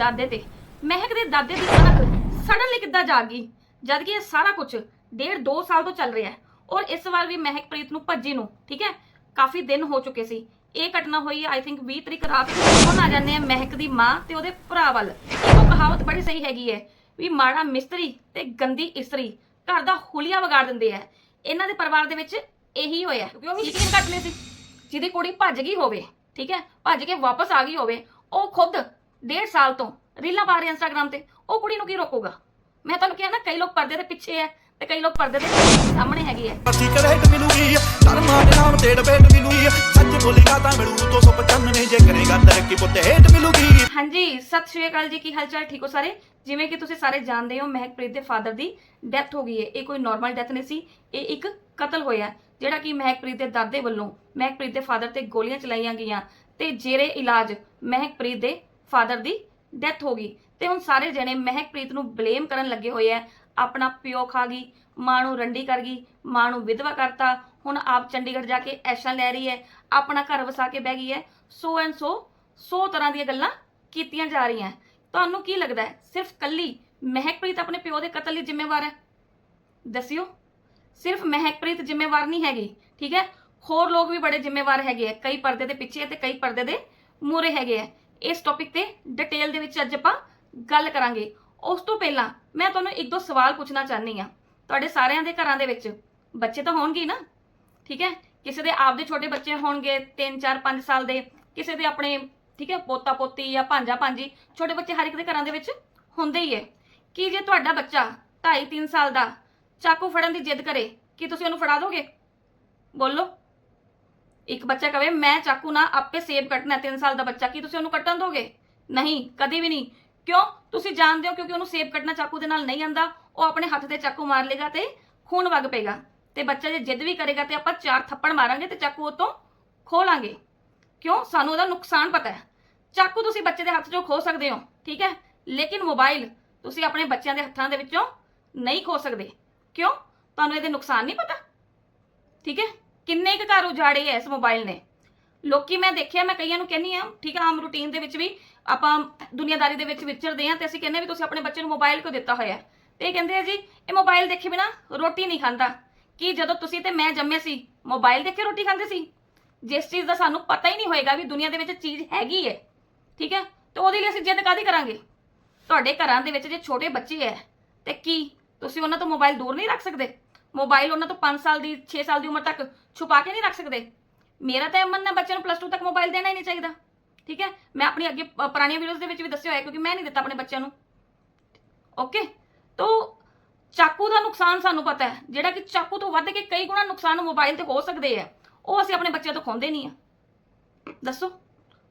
ਦਾਦੇ ਤੇ। ਮਹਿਕ ਦੇ ਦਾਦੇ ਦੀ ਕਣਕ ਸੜਨ ਲਈ ਕਿੱਦਾਂ ਜਾਗ ਗਈ? ਜਦ ਕਿ ਇਹ ਸਾਰਾ ਕੁਝ ਡੇਢ 2 ਸਾਲ ਤੋਂ ਚੱਲ ਰਿਹਾ ਹੈ। ਔਰ ਇਸ ਵਾਰ ਵੀ ਮਹਿਕਪ੍ਰੀਤ ਨੂੰ ਭੱਜੀ ਨੂੰ ਠੀਕ ਹੈ? ਕਾਫੀ ਦਿਨ ਹੋ ਚੁੱਕੇ ਸੀ। ਇਹ ਘਟਨਾ ਹੋਈ ਆਈ ਥਿੰਕ 20 ਤਰੀਕ ਰਾਤ ਹੁਣ ਆ ਜਾਂਦੇ ਆ ਮਹਿਕ ਦੀ ਮਾਂ ਤੇ ਉਹਦੇ ਭਰਾ ਵੱਲ। ਇੱਕੋ ਕਹਾਵਤ ਬੜੀ ਸਹੀ ਹੈਗੀ ਹੈ ਵੀ ਮਾੜਾ ਮਿਸਤਰੀ ਤੇ ਗੰਦੀ ਇਸਤਰੀ ਘਰ ਦਾ ਹੁਲੀਆ ਵਿਗਾੜ ਦਿੰਦੇ ਆ। ਇਹਨਾਂ ਦੇ ਪਰਿਵਾਰ ਦੇ ਵਿੱਚ ਇਹੀ ਹੋਇਆ ਕਿਉਂਕਿ ਉਹ ਵੀ ਲਏ ਸੀ ਜਿਹਦੀ ਕੁੜੀ ਭੱਜ ਗਈ ਹੋਵੇ ਠੀਕ ਹੈ? ਭੱਜ ਕੇ ਵਾਪਸ ਆ ਗਈ ਹੋਵੇ ਉਹ ਖੁਦ ਡੇਢ ਸਾਲ ਤੋਂ ਰੀਲਾਂ ਪਾ ਰਿਹਾ ਇੰਸਟਾਗ੍ਰam ਤੇ ਉਹ ਕੁੜੀ ਨੂੰ ਕੀ ਰੋਕੂਗਾ? ਮੈਂ ਤੁਹਾਨੂੰ ਕਿਹਾ ਨਾ ਕਈ ਲੋਕ ਪਰਦੇ ਦੇ ਪਿੱਛੇ ਹੈ ਤੇ ਕਈ ਲੋਕ ਪਰਦੇ ਦੇ ਸਾਹਮਣੇ ਹੈਗੇ ਹੈ। ਅਸੀਂ ਕਰੇਟ ਮਿਲੂਗੀ ਧਰਮਾਂ ਦੇ ਨਾਮ ਤੇ ਡਬੇਟ ਮਿਲੂਗੀ ਸੱਚ ਬੋਲੇਗਾ ਤਾਂ ਮਿਲੂ 295 ਜੇ ਕਰੇਗਾ ਤਰੱਕੀ ਪੁੱਤੇ ਹੇਟ ਮਿਲੂਗੀ ਹਾਂਜੀ ਸਤਿ ਸ਼੍ਰੀ ਅਕਾਲ ਜੀ ਕੀ ਹਾਲ ਚਾਲ ਠੀਕ ਹੋ ਸਾਰੇ? ਜਿਵੇਂ ਕਿ ਤੁਸੀਂ ਸਾਰੇ ਜਾਣਦੇ ਹੋ ਮਹਿਕਪ੍ਰੀਤ ਦੇ ਫਾਦਰ ਦੀ ਡੈਥ ਹੋ ਗਈ ਹੈ। ਇਹ ਕੋਈ ਨਾਰਮਲ ਡੈਥ ਨਹੀਂ ਸੀ ਇਹ ਇੱਕ ਕਤਲ ਹੋਇਆ ਜਿਹੜਾ ਕਿ ਮਹਿਕਪ੍ਰੀਤ ਦੇ ਦਾਦੇ ਵੱਲੋਂ ਮਹਿਕਪ੍ਰੀਤ ਦੇ ਫਾਦਰ ਤੇ ਗੋਲੀਆਂ ਚਲਾਈਆਂ ਗਈਆਂ ਤੇ ਜੇਰੇ ਇਲਾਜ ਮਹਿਕਪ੍ਰੀਤ ਦੇ ਫਾਦਰ ਦੀ ਡੈਥ ਹੋ ਗਈ ਤੇ ਹੁਣ ਸਾਰੇ ਜਣੇ ਮਹਿਕਪ੍ਰੀਤ ਨੂੰ ਬਲੇਮ ਕਰਨ ਲੱਗੇ ਹੋਏ ਆ। ਆਪਣਾ ਪਿਓ ਖਾ ਗਈ, ਮਾਂ ਨੂੰ ਰੰਡੀ ਕਰ ਗਈ, ਮਾਂ ਨੂੰ ਵਿਧਵਾ ਕਰਤਾ। ਹੁਣ ਆਪ ਚੰਡੀਗੜ੍ਹ ਜਾ ਕੇ ਐਸ਼ਾਂ ਲੈ ਰਹੀ ਹੈ, ਆਪਣਾ ਘਰ ਵਸਾ ਕੇ ਬਹਿ ਗਈ ਹੈ। ਸੋ ਐਂਡ ਸੋ, ਸੌ ਤਰ੍ਹਾਂ ਦੀਆਂ ਗੱਲਾਂ ਕੀਤੀਆਂ ਜਾ ਰਹੀਆਂ। ਤੁਹਾਨੂੰ ਕੀ ਲੱਗਦਾ ਹੈ, ਸਿਰਫ ਕੱਲੀ ਮਹਿਕਪ੍ਰੀਤ ਆਪਣੇ ਪਿਓ ਦੇ ਕਤਲ ਲਈ ਜ਼ਿੰਮੇਵਾਰ ਹੈ? ਦੱਸਿਓ। ਸਿਰਫ ਮਹਿਕਪ੍ਰੀਤ ਜ਼ਿੰਮੇਵਾਰ ਨਹੀਂ ਹੈਗੀ, ਠੀਕ ਹੈ? ਹੋਰ ਲੋਕ ਵੀ ਬੜੇ ਜ਼ਿੰਮੇਵਾਰ ਹੈਗੇ ਆ ਕਈ ਪਰਦੇ ਦੇ ਪਿੱਛੇ ਤੇ ਕਈ ਪਰਦੇ ਦੇ ਮੂਰੇ ਹੈਗੇ ਆ ਇਸ ਟੌਪਿਕ ਤੇ ਡਿਟੇਲ ਦੇ ਵਿੱਚ ਅੱਜ ਆਪਾਂ ਗੱਲ ਕਰਾਂਗੇ। ਉਸ ਤੋਂ ਪਹਿਲਾਂ ਮੈਂ ਤੁਹਾਨੂੰ ਇੱਕ ਦੋ ਸਵਾਲ ਪੁੱਛਣਾ ਚਾਹਨੀ ਆ ਤੁਹਾਡੇ ਸਾਰਿਆਂ ਦੇ ਘਰਾਂ ਦੇ ਵਿੱਚ ਬੱਚੇ ਤਾਂ ਹੋਣਗੇ ਨਾ? ਠੀਕ ਹੈ? ਕਿਸੇ ਦੇ ਆਪਦੇ ਛੋਟੇ ਬੱਚੇ ਹੋਣਗੇ 3 4 5 ਸਾਲ ਦੇ। ਕਿਸੇ ਦੇ ਆਪਣੇ, ਠੀਕ ਹੈ, ਪੋਤਾ, ਪੋਤੀ ਜਾਂ ਭਾਂਜਾ, ਭਾਂਜੀ, ਛੋਟੇ ਬੱਚੇ ਹਰ ਇੱਕ ਦੇ ਘਰਾਂ ਦੇ ਵਿੱਚ ਹੁੰਦੇ ਹੀ ਹੈ। ਕੀ ਜੇ ਤੁਹਾਡਾ ਬੱਚਾ 2.5 3 ਸਾਲ ਦਾ ਚਾਕੂ ਫੜਨ ਦੀ ਜਿੱਦ ਕਰੇ, ਕੀ ਤੁਸੀਂ ਉਹਨੂੰ ਫੜਾ ਦੋਗੇ? ਬੋਲੋ। ਇੱਕ ਬੱਚਾ ਕਵੇ, ਮੈਂ ਚਾਕੂ ਨਾਲ ਆਪੇ ਸੇਬ ਕੱਟਣਾ 3 ਸਾਲ ਦਾ ਬੱਚਾ, ਕੀ ਤੁਸੀਂ ਉਹਨੂੰ ਕੱਟਣ ਦੋਗੇ? ਨਹੀਂ, ਕਦੇ ਵੀ ਨਹੀਂ। ਕਿਉਂ? ਤੁਸੀਂ ਜਾਣਦੇ ਹੋ ਕਿਉਂਕਿ ਉਹਨੂੰ ਸੇਬ ਕੱਟਣਾ ਚਾਕੂ ਦੇ ਨਾਲ ਨਹੀਂ ਆਂਦਾ, ਉਹ ਆਪਣੇ ਹੱਥ ਤੇ ਚਾਕੂ ਮਾਰ ਲੇਗਾ ਤੇ ਖੂਨ ਵਗ ਪਏਗਾ। ਤੇ ਬੱਚਾ ਜੇ ਜਿੱਦ ਵੀ ਕਰੇਗਾ ਤੇ ਆਪਾਂ ਚਾਰ ਥੱਪੜ ਮਾਰਾਂਗੇ ਤੇ ਚਾਕੂ ਉਹ ਤੋਂ ਖੋਹ ਲਾਂਗੇ। ਕਿਉਂ? ਸਾਨੂੰ ਉਹਦਾ ਨੁਕਸਾਨ ਪਤਾ ਹੈ। ਚਾਕੂ ਤੁਸੀਂ ਬੱਚੇ ਦੇ ਹੱਥ 'ਚੋਂ ਖੋ ਸਕਦੇ ਹੋ, ਠੀਕ ਹੈ? ਲੇਕਿਨ ਮੋਬਾਈਲ ਤੁਸੀਂ ਆਪਣੇ ਬੱਚਿਆਂ ਦੇ ਹੱਥਾਂ ਦੇ ਵਿੱਚੋਂ ਨਹੀਂ ਖੋ ਸਕਦੇ। ਕਿਉਂ? ਤੁਹਾਨੂੰ ਇਹਦੇ ਨੁਕਸਾਨ ਨਹੀਂ ਪਤਾ, ਠੀਕ ਹੈ? ਕਿੰਨੇ ਕੁ ਘਰ ਉਜਾੜੇ ਐ ਇਸ ਮੋਬਾਈਲ ਨੇ? ਲੋਕੀ ਮੈਂ ਦੇਖਿਆ, ਮੈਂ ਕਈਆਂ ਨੂੰ ਕਹਿੰਨੀ ਆ ਠੀਕ ਹੈ ਆਮ ਰੂਟੀਨ ਦੇ ਵਿੱਚ ਵੀ ਆਪਾਂ ਦੁਨੀਆਦਾਰੀ ਦੇ ਵਿੱਚ ਵਿਚਰਦੇ ਆ ਤੇ ਅਸੀਂ ਕਹਿੰਦੇ ਵੀ ਤੁਸੀਂ ਆਪਣੇ ਬੱਚੇ ਨੂੰ ਮੋਬਾਈਲ ਕਿਉਂ ਦਿੱਤਾ ਹੋਇਆ? ਹੈ? ਤੇ ਇਹ ਕਹਿੰਦੇ ਆ ਜੀ, ਇਹ ਮੋਬਾਈਲ ਦੇਖੇ ਬਿਨਾ ਰੋਟੀ ਨਹੀਂ ਖਾਂਦਾ। ਕੀ ਜਦੋਂ ਤੁਸੀਂ ਤੇ ਮੈਂ ਜੰਮੇ ਸੀ ਮੋਬਾਈਲ ਦੇਖ ਕੇ ਰੋਟੀ ਖਾਂਦੇ ਸੀ? ਜਿਸ ਚੀਜ਼ ਦਾ ਸਾਨੂੰ ਪਤਾ ਹੀ ਨਹੀਂ ਹੋਏਗਾ ਵੀ ਦੁਨੀਆ ਦੇ ਵਿੱਚ ਚੀਜ਼ ਹੈਗੀ ਹੈ ਠੀਕ ਹੈ ਤੇ ਉਹਦੇ ਲਈ ਅਸੀਂ ਜਿੱਦ ਕਾਦੀ ਕਰਾਂਗੇ? ਤੁਹਾਡੇ ਘਰਾਂ ਦੇ ਵਿੱਚ ਜੇ ਛੋਟੇ ਬੱਚੇ ਐ, ਤੇ ਕੀ ਤੁਸੀਂ ਉਹਨਾਂ ਤੋਂ ਮੋਬਾਈਲ ਦੂਰ ਨਹੀਂ ਰੱਖ ਸਕਦੇ? ਮੋਬਾਈਲ ਉਹਨਾਂ ਤੋਂ 5 ਸਾਲ ਦੀ 6 ਸਾਲ ਦੀ ਉਮਰ ਤੱਕ ਛੁਪਾ ਕੇ ਨਹੀਂ ਰੱਖ ਸਕਦੇ। ਮੇਰਾ ਤਾਂ ਇਹ ਮੰਨਣਾ ਬੱਚਿਆਂ ਨੂੰ ਪਲੱਸ 2 ਤੱਕ ਮੋਬਾਈਲ ਦੇਣਾ ਹੀ ਨਹੀਂ ਚਾਹੀਦਾ। ਠੀਕ ਹੈ? ਮੈਂ ਆਪਣੀ ਅੱਗੇ ਪੁਰਾਣੀਆਂ ਵੀਡੀਓਜ਼ ਦੇ ਵਿੱਚ ਵੀ ਦੱਸਿਆ ਹੋਇਆ, ਕਿਉਂਕਿ ਮੈਂ ਨਹੀਂ ਦਿੱਤਾ ਆਪਣੇ ਬੱਚਿਆਂ ਨੂੰ। ਓਕੇ ਤੋ ਚਾਕੂ ਦਾ ਨੁਕਸਾਨ ਸਾਨੂੰ ਪਤਾ ਹੈ। ਜਿਹੜਾ ਕਿ ਚਾਕੂ ਤੋਂ ਵੱਧ ਕੇ ਕਈ ਗੁਣਾ ਨੁਕਸਾਨ ਮੋਬਾਈਲ ਤੇ ਹੋ ਸਕਦੇ ਆ, ਉਹ ਅਸੀਂ ਆਪਣੇ ਬੱਚਿਆਂ ਤੋਂ ਖੋਂਦੇ ਨਹੀਂ ਆ। ਦੱਸੋ?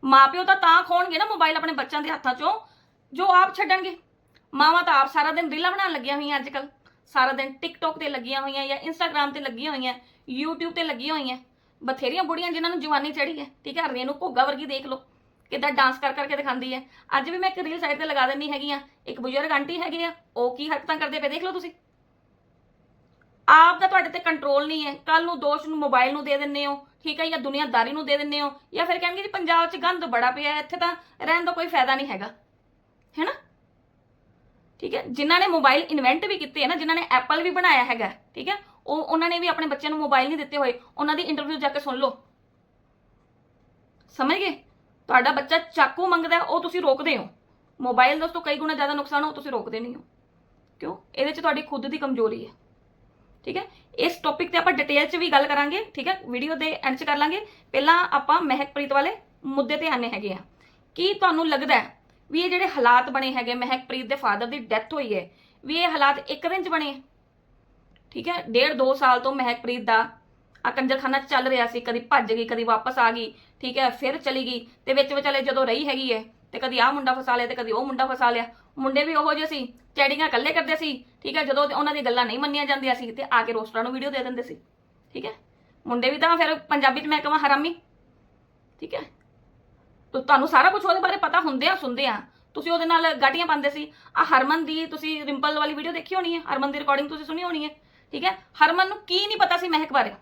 ਮਾਪਿਓ ਤਾਂ ਤਾਂ ਖੋਣਗੇ ਨਾ ਮੋਬਾਈਲ ਆਪਣੇ ਬੱਚਿਆਂ ਦੇ ਹੱਥਾਂ 'ਚੋਂ, ਜੋ ਆਪ ਛੱਡਣਗੇ। ਮਾਵਾਂ ਤਾਂ ਆਪ ਸਾਰਾ ਦਿਨ ਰੀਲਾਂ ਬਣਾਉਣ ਲੱਗੀਆਂ ਹੋਈਆਂ ਅੱਜ ਕੱਲ ਸਾਰਾ ਦਿਨ ਟਿਕਟੌਕ ਤੇ ਲੱਗੀਆਂ ਹੋਈਆਂ ਜਾਂ ਇੰਸਟਾਗ੍ਰam ਤੇ ਲੱਗੀਆਂ ਹੋਈਆਂ, YouTube ਤੇ ਲੱਗੀਆਂ ਹੋਈਆਂ। ਬਥੇਰੀਆਂ ਬੁੜੀਆਂ ਜਿਨ੍ਹਾਂ ਨੂੰ ਜਵਾਨੀ ਚੜੀ ਹੈ, ਠੀਕ ਹੈ, ਰੇਨੂ ਘੋਗਾ ਵਰਗੀ ਦੇਖ ਲਓ, ਕਿਦਾਂ ਡਾਂਸ ਕਰ ਕਰਕੇ ਦਿਖਾਉਂਦੀ ਹੈ। ਅੱਜ ਵੀ ਮੈਂ ਇੱਕ ਰੀਲ ਸਾਈਡ ਤੇ ਲਗਾ ਦਿੰਨੀ ਹੈਗੀ ਆ ਇੱਕ ਬਜ਼ੁਰਗ ਆਂਟੀ ਹੈਗੀ ਆ, ਉਹ ਕੀ ਹਰਕਤਾਂ ਕਰਦੇ ਪਏ ਦੇਖ ਲਓ ਤੁਸੀਂ। ਆਪ ਦਾ ਤੁਹਾਡੇ ਤੇ ਕੰਟਰੋਲ ਨਹੀਂ ਹੈ ਕੱਲ ਨੂੰ ਦੋਸ਼ ਨੂੰ ਮੋਬਾਈਲ ਨੂੰ ਦੇ ਦਿੰਨੇ ਹੋ, ਠੀਕ ਹੈ, ਜਾਂ ਦੁਨੀਆਦਾਰੀ ਨੂੰ ਦੇ ਦਿੰਨੇ ਹੋ, ਜਾਂ ਫਿਰ ਕਹਿਣਗੇ ਜੀ ਪੰਜਾਬ 'ਚ ਗੰਦ ਬੜਾ ਪਿਆ ਇੱਥੇ ਤਾਂ ਰਹਿਣ ਦਾ ਕੋਈ ਫਾਇਦਾ ਨਹੀਂ ਹੈਗਾ ਹੈਨਾ ਠੀਕ ਹੈ? ਜਿਨ੍ਹਾਂ ਨੇ ਮੋਬਾਈਲ ਇਨਵੈਂਟ ਵੀ ਕੀਤੇ ਹੈ ਨਾ, ਜਿਨ੍ਹਾਂ ਨੇ ਐਪਲ ਵੀ ਬਣਾਇਆ ਹੈਗਾ, ਠੀਕ ਹੈ? ਉਹ, ਉਹਨਾਂ ਨੇ ਵੀ ਆਪਣੇ ਬੱਚਿਆਂ ਨੂੰ ਮੋਬਾਈਲ ਨਹੀਂ ਦਿੱਤੇ ਹੋਏ। ਉਹਨਾਂ ਦੀ ਇੰਟਰਵਿਊ ਜਾ ਕੇ ਸੁਣ ਲਓ। ਸਮਝ ਗਏ? ਤੁਹਾਡਾ ਬੱਚਾ ਚਾਕੂ ਮੰਗਦਾ, ਉਹ ਤੁਸੀਂ ਰੋਕਦੇ ਹੋ। ਮੋਬਾਈਲ ਦੋਸਤੋ ਕਈ ਗੁਣਾ ਜ਼ਿਆਦਾ ਨੁਕਸਾਨ ਹੋ, ਤੁਸੀਂ ਰੋਕਦੇ ਨਹੀਂ ਹੋ। ਕਿਉਂ? ਇਹਦੇ 'ਚ ਤੁਹਾਡੀ ਖੁਦ ਦੀ ਕਮਜ਼ੋਰੀ ਹੈ। ਠੀਕ ਹੈ? ਇਸ ਟੌਪਿਕ ਤੇ ਆਪਾਂ ਡਿਟੇਲ 'ਚ ਵੀ ਗੱਲ ਕਰਾਂਗੇ, ਠੀਕ ਹੈ? ਵੀਡੀਓ ਦੇ ਐਂਡ 'ਚ ਕਰ ਲਾਂਗੇ। ਪਹਿਲਾਂ ਆਪਾਂ ਮਹਿਕਪ੍ਰੀਤ ਵਾਲੇ ਮੁੱਦੇ ਤੇ ਆਨੇ ਹੈਗੇ ਆ। ਕੀ ਤੁਹਾਨੂੰ ਲੱਗਦਾ ਹੈ ਵੀ ਇਹ ਜਿਹੜੇ ਹਾਲਾਤ ਬਣੇ ਹੈਗੇ ਮਹਿਕਪ੍ਰੀਤ ਦੇ ਫਾਦਰ ਦੀ ਡੈਥ ਹੋਈ ਹੈ, ਵੀ ਇਹ ਹਾਲਾਤ ਇੱਕ ਦਿਨ 'ਚ ਬਣੇ ਠੀਕ ਹੈ, ਡੇਢ ਦੋ ਸਾਲ ਤੋਂ ਮਹਿਕਪ੍ਰੀਤ ਦਾ ਆ ਕੰਜਰਖਾਨਾ ਚੱਲ ਰਿਹਾ ਸੀ, ਕਦੀ ਭੱਜ ਗਈ, ਕਦੀ ਵਾਪਸ ਆ ਗਈ, ਠੀਕ ਹੈ, ਫਿਰ ਚਲੀ ਗਈ, ਤੇ ਵਿੱਚ ਵਿਚਾਲੇ ਜਦੋਂ ਰਹੀ ਹੈਗੀ ਹੈ, ਤੇ ਕਦੀ ਆਹ ਮੁੰਡਾ ਫਸਾ ਲਿਆ ਤੇ ਕਦੀ ਉਹ ਮੁੰਡਾ ਫਸਾ ਲਿਆ, ਮੁੰਡੇ ਵੀ ਉਹੋ ਜਿਹੇ ਸੀ, ਚੈੜੀਆਂ ਇਕੱਲੇ ਕਰਦੇ ਸੀ, ਠੀਕ ਹੈ, ਜਦੋਂ ਉਹਨਾਂ ਦੀ ਗੱਲਾਂ ਨਹੀਂ ਮੰਨੀਆਂ ਜਾਂਦੀਆਂ ਸੀ, ਤੇ ਆ ਕੇ ਰੋਸਟਰਾਂ ਨੂੰ ਵੀਡੀਓ ਦੇ ਦਿੰਦੇ ਸੀ, ਠੀਕ ਹੈ, ਮੁੰਡੇ ਵੀ ਤਾਂ ਫਿਰ ਪੰਜਾਬੀ 'ਚ ਮੈਂ ਕਹਾਂ ਹਰਾਮੀ, ਠੀਕ ਹੈ ਤੋ ਤੁਹਾਨੂੰ ਸਾਰਾ ਕੁਝ ਉਹਦੇ ਬਾਰੇ ਪਤਾ ਹੁੰਦੇ ਆ, ਸੁਣਦੇ ਆ। ਤੁਸੀਂ ਉਹਦੇ ਨਾਲ ਗਾਟੀਆਂ ਪਾਉਂਦੇ ਸੀ। ਆ ਹਰਮਨ ਦੀ ਤੁਸੀਂ ਰਿੰਪਲ ਵਾਲੀ ਵੀਡੀਓ ਦੇਖੀ ਹੋਣੀ ਹੈ? ਹਰਮਨ ਦੀ ਰਿਕਾਰਡਿੰਗ ਤੁਸੀਂ ਸੁਣੀ ਹੋਣੀ ਹੈ? ਠੀਕ ਹੈ? ਹਰਮਨ ਨੂੰ ਕੀ ਨਹੀਂ ਪਤਾ ਸੀ ਮਹਿਕ ਬਾਰੇ?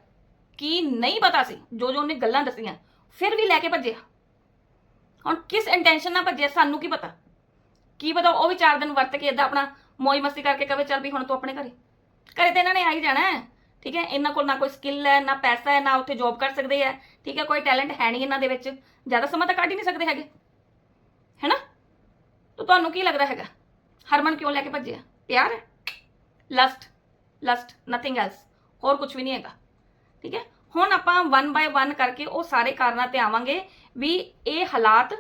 ਕੀ ਨਹੀਂ ਪਤਾ ਸੀ? ਜੋ ਜੋ ਉਹਨੇ ਗੱਲਾਂ ਦੱਸੀਆਂ, ਫਿਰ ਵੀ ਲੈ ਕੇ ਭੱਜਿਆ। ਹੁਣ ਕਿਸ ਇੰਟੈਂਸ਼ਨ ਨਾਲ ਭੱਜਿਆ, ਸਾਨੂੰ ਕੀ ਪਤਾ? ਕੀ ਪਤਾ ਉਹ ਵੀ ਚਾਰ ਦਿਨ ਵਰਤ ਕੇ ਇਦਾਂ ਆਪਣਾ ਮੌਜ ਮਸਤੀ ਕਰਕੇ ਕਵੇ ਚੱਲ ਵੀ ਹੁਣ ਤੂੰ ਆਪਣੇ ਘਰੇ। ਘਰੇ ਤੇ ਇਹਨਾਂ ਨੇ ਆ ਹੀ। ਜਾਣਾ ਠੀਕ ਹੈ? ਇਹਨਾਂ ਕੋਲ ਨਾ ਕੋਈ ਸਕਿੱਲ ਹੈ, ਨਾ ਪੈਸਾ ਹੈ, ਨਾ ਉੱਥੇ ਜੌਬ ਕਰ ਸਕਦੇ ਹੈ। ਠੀਕ ਹੈ, ਕੋਈ ਟੈਲੈਂਟ ਹੈ ਨਹੀਂ ਇਹਨਾਂ ਦੇ ਵਿੱਚ। ਜ਼ਿਆਦਾ ਸਮਾਂ ਤਾਂ ਕੱਢ ਹੀ ਨਹੀਂ ਸਕਦੇ ਹੈਗੇ। ਹੈਨਾ? ਤਾਂ ਤੁਹਾਨੂੰ ਕੀ ਲੱਗਦਾ ਹੈਗਾ? ਹਰਮਨ ਕਿਉਂ ਲੈ ਕੇ ਭੱਜਿਆ? ਪਿਆਰ ਹੈ? ਲਸਟ ਲਸਟ ਨਥਿੰਗ ਐਲਸ ਹੋਰ ਕੁਝ ਵੀ ਨਹੀਂ ਹੈਗਾ। ਠੀਕ ਹੈ? ਹੁਣ ਆਪਾਂ ਵਨ ਬਾਏ ਵਨ ਕਰਕੇ ਉਹ ਸਾਰੇ ਕਾਰਨਾਂ ਤੇ ਆਵਾਂਗੇ ਵੀ ਇਹ ਹਾਲਾਤ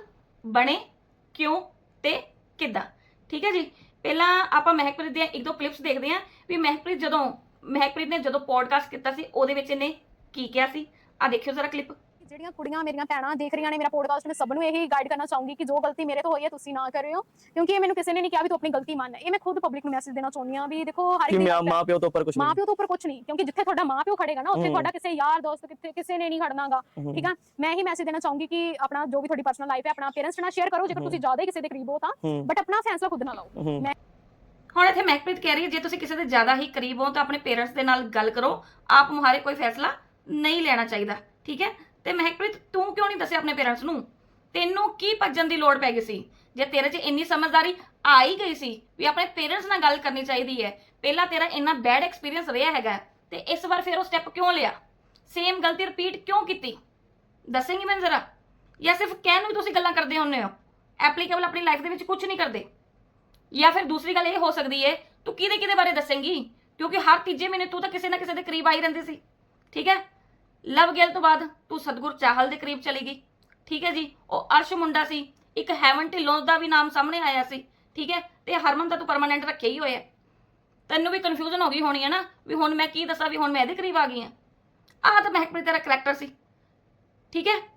ਬਣੇ ਕਿਉਂ ਤੇ ਕਿੱਦਾਂ। ਠੀਕ ਹੈ ਜੀ? ਪਹਿਲਾਂ ਆਪਾਂ ਮਹਿਕਪ੍ਰੀਤ ਦੀਆਂ ਇੱਕ ਦੋ ਕਲਿੱਪਸ ਦੇਖਦੇ ਹਾਂ ਵੀ ਮਹਿਕਪ੍ਰੀਤ ਜਦੋਂ ਮਹਿਕਪ੍ਰੀਤ ਨੇ ਜਦੋਂ ਪੋਡਕਾਸਟ ਕੀਤਾ ਸੀ, ਉਹਦੇ ਵਿੱਚ ਇਹਨੇ ਕੀ ਕਿਹਾ ਸੀ? ਆ ਦੇਖਿਓ ਜ਼ਰਾ ਕਲਿੱਪ ਜਿਹੜੀਆਂ ਕੁੜੀਆਂ ਮੇਰੀਆਂ ਭੈਣਾਂ ਦੇਖ ਰਹੀਆਂ ਨੇ ਮੇਰਾ ਪੋਡਕਾਸਟ ਮੈਂ ਸਭ ਨੂੰ ਇਹੀ ਗਾਈਡ ਕਰਨਾ ਚਾਹੂੰਗੀ ਕਿ ਜੋ ਗਲਤੀ ਮੇਰੇ ਤੋਂ ਹੋਈ ਹੈ ਤੁਸੀਂ ਨਾ ਕਰਿਓ ਕਿਉਂਕਿ ਇਹ ਮੈਨੂੰ ਕਿਸੇ ਨੇ ਨਹੀਂ ਕਿਹਾ ਵੀ ਤੂੰ ਆਪਣੀ ਗਲਤੀ ਮੰਨ। ਇਹ ਮੈਂ ਖੁਦ ਪਬਲਿਕ ਨੂੰ ਮੈਸੇਜ ਦੇਣਾ ਚਾਹੁੰਦੀ ਹਾਂ ਵੀ ਦੇਖੋ ਹਰ ਕਿ ਮਾਂ। ਮਾਂ ਪਿਓ ਤੋਂ ਉੱਪਰ ਕੁਝ ਮਾਂ ਨਹੀਂ। ਪਿਓ ਤੋਂ ਉੱਪਰ ਕੁਝ ਨਹੀਂ ਕਿਉਂਕਿ ਜਿੱਥੇ ਤੁਹਾਡਾ ਮਾਂ ਪਿਓ ਖੜੇਗਾ ਨਾ ਉੱਥੇ। ਤੁਹਾਡਾ ਕਿਸੇ ਯਾਰ ਦੋਸਤ ਕਿਤੇ ਕਿਸੇ ਨੇ ਨਹੀਂ ਖੜਨਾਗਾ। ਠੀਕ ਆ? ਮੈਂ ਇਹੀ ਮੈਸੇਜ ਦੇਣਾ ਚਾਹੂੰਗੀ ਕਿ ਆਪਣਾ ਜੋ ਵੀ ਤੁਹਾਡੀ ਪਰਸਨਲ ਲਾਈਫ ਹੈ ਆਪਣਾ ਪੇਰੈਂਟਸ ਨਾਲ ਸ਼ੇਅਰ ਕਰੋ ਜੇਕਰ ਤੁਸੀਂ ਜ਼ਿਆਦਾ ਹੀ ਕਿਸੇ ਦੇ ਕਰੀਬ ਹੋ ਤਾਂ ਬਟ ਆਪਣਾ ਫੈਸਲਾ ਖੁਦ ਨਾ ਲਓ ਮੈਂ ਹੁਣ ਇੱਥੇ ਮਹਿਕਪ੍ਰੀਤ ਕਹਿ ਰਹੀ ਹੈ ਜੇ ਤੁਸੀਂ ਕਿਸੇ ਦੇ ਜ਼ਿਆਦਾ ਹੀ ਕਰੀਬ ਹੋ ਤਾਂ ਆਪਣੇ ਪੇਰੈਂਟਸ ਦੇ ਨਾਲ ਗੱਲ ਕਰੋ। ਆਪ ਮੁਹਾਰੇ ਕੋਈ ਫੈਸਲਾ ਨਹੀਂ ਲੈਣਾ ਚਾਹੀਦਾ, ਠੀਕ ਹੈ? ਤੇ ਮਹਿਕਪ੍ਰੀਤ, ਤੂੰ ਕਿਉਂ ਨਹੀਂ ਦੱਸਿਆ ਆਪਣੇ ਪੇਰੈਂਟਸ ਨੂੰ? ਤੈਨੂੰ ਕੀ ਭੱਜਣ ਦੀ ਲੋੜ ਪੈ ਗਈ ਸੀ? ਜੇ ਤੇਰੇ 'ਚ ਇੰਨੀ ਸਮਝਦਾਰੀ ਆ ਹੀ ਗਈ ਸੀ ਵੀ ਆਪਣੇ ਪੇਰੈਂਟਸ ਨਾਲ ਗੱਲ ਕਰਨੀ ਚਾਹੀਦੀ ਹੈ, ਪਹਿਲਾਂ ਤੇਰਾ ਇੰਨਾ ਬੈਡ ਐਕਸਪੀਰੀਅੰਸ ਰਿਹਾ ਹੈਗਾ ਤੇ ਇਸ ਵਾਰ ਫਿਰ ਉਹ ਸਟੈਪ ਕਿਉਂ ਲਿਆ? ਸੇਮ ਗਲਤੀ ਰਿਪੀਟ ਕਿਉਂ ਕੀਤੀ? ਦੱਸੇਂਗੀ ਮੈਨੂੰ ਜ਼ਰਾ? ਜਾਂ ਸਿਰਫ ਕਹਿਣ ਨੂੰ ਹੀ ਤੁਸੀਂ ਗੱਲਾਂ ਕਰਦੇ ਹੁੰਦੇ ਹੋ? ਐਪਲੀਕੇਬਲ ਆਪਣੀ ਲਾਈਫ ਦੇ ਵਿੱਚ ਕੁਝ ਨਹੀਂ ਕਰਦੇ? ਜਾਂ ਫਿਰ ਦੂਸਰੀ ਗੱਲ ਇਹ ਹੋ ਸਕਦੀ ਹੈ, ਤੂੰ ਕਿਹਦੇ ਕਿਹਦੇ ਬਾਰੇ ਦੱਸੇਂਗੀ? ਕਿਉਂਕਿ ਹਰ ਤੀਜੇ ਮਹੀਨੇ ਤੂੰ ਤਾਂ ਕਿਸੇ ਨਾ ਕਿਸੇ ਦੇ ਕਰੀਬ ਆਈ ਰਹਿੰਦੀ ਸੀ, ਠੀਕ ਹੈ? ਲਵ ਗਿੱਲ ਤੋਂ ਬਾਅਦ ਤੂੰ ਸਤਗੁਰ ਚਾਹਲ ਦੇ ਕਰੀਬ ਚਲੀ ਗਈ। ਠੀਕ ਹੈ ਜੀ? ਉਹ ਅਰਸ਼ ਮੁੰਡਾ ਸੀ। ਇੱਕ ਹੈਵਨ ਢਿੱਲੋਂ ਦਾ ਵੀ ਨਾਮ ਸਾਹਮਣੇ ਆਇਆ ਸੀ। ਠੀਕ ਹੈ? ਤੇ ਹਰਮਨ ਤਾਂ ਤੂੰ ਪਰਮਾਨੈਂਟ ਰੱਖਿਆ ਹੀ ਹੋਇਆ। ਤੈਨੂੰ ਵੀ ਕਨਫਿਊਜ਼ਨ ਹੋ ਗਈ ਹੋਣੀ ਹੈ ਨਾ ਵੀ ਹੁਣ ਮੈਂ ਕੀ ਦੱਸਾਂ ਵੀ ਹੁਣ ਮੈਂ ਇਹਦੇ ਕਰੀਬ ਆ ਗਈ ਹਾਂ। ਆਹ ਤਾਂ ਮਹਿਕਪ੍ਰੀਤ ਤੇਰਾ ਕਰੈਕਟਰ ਸੀ। ਠੀਕ ਹੈ?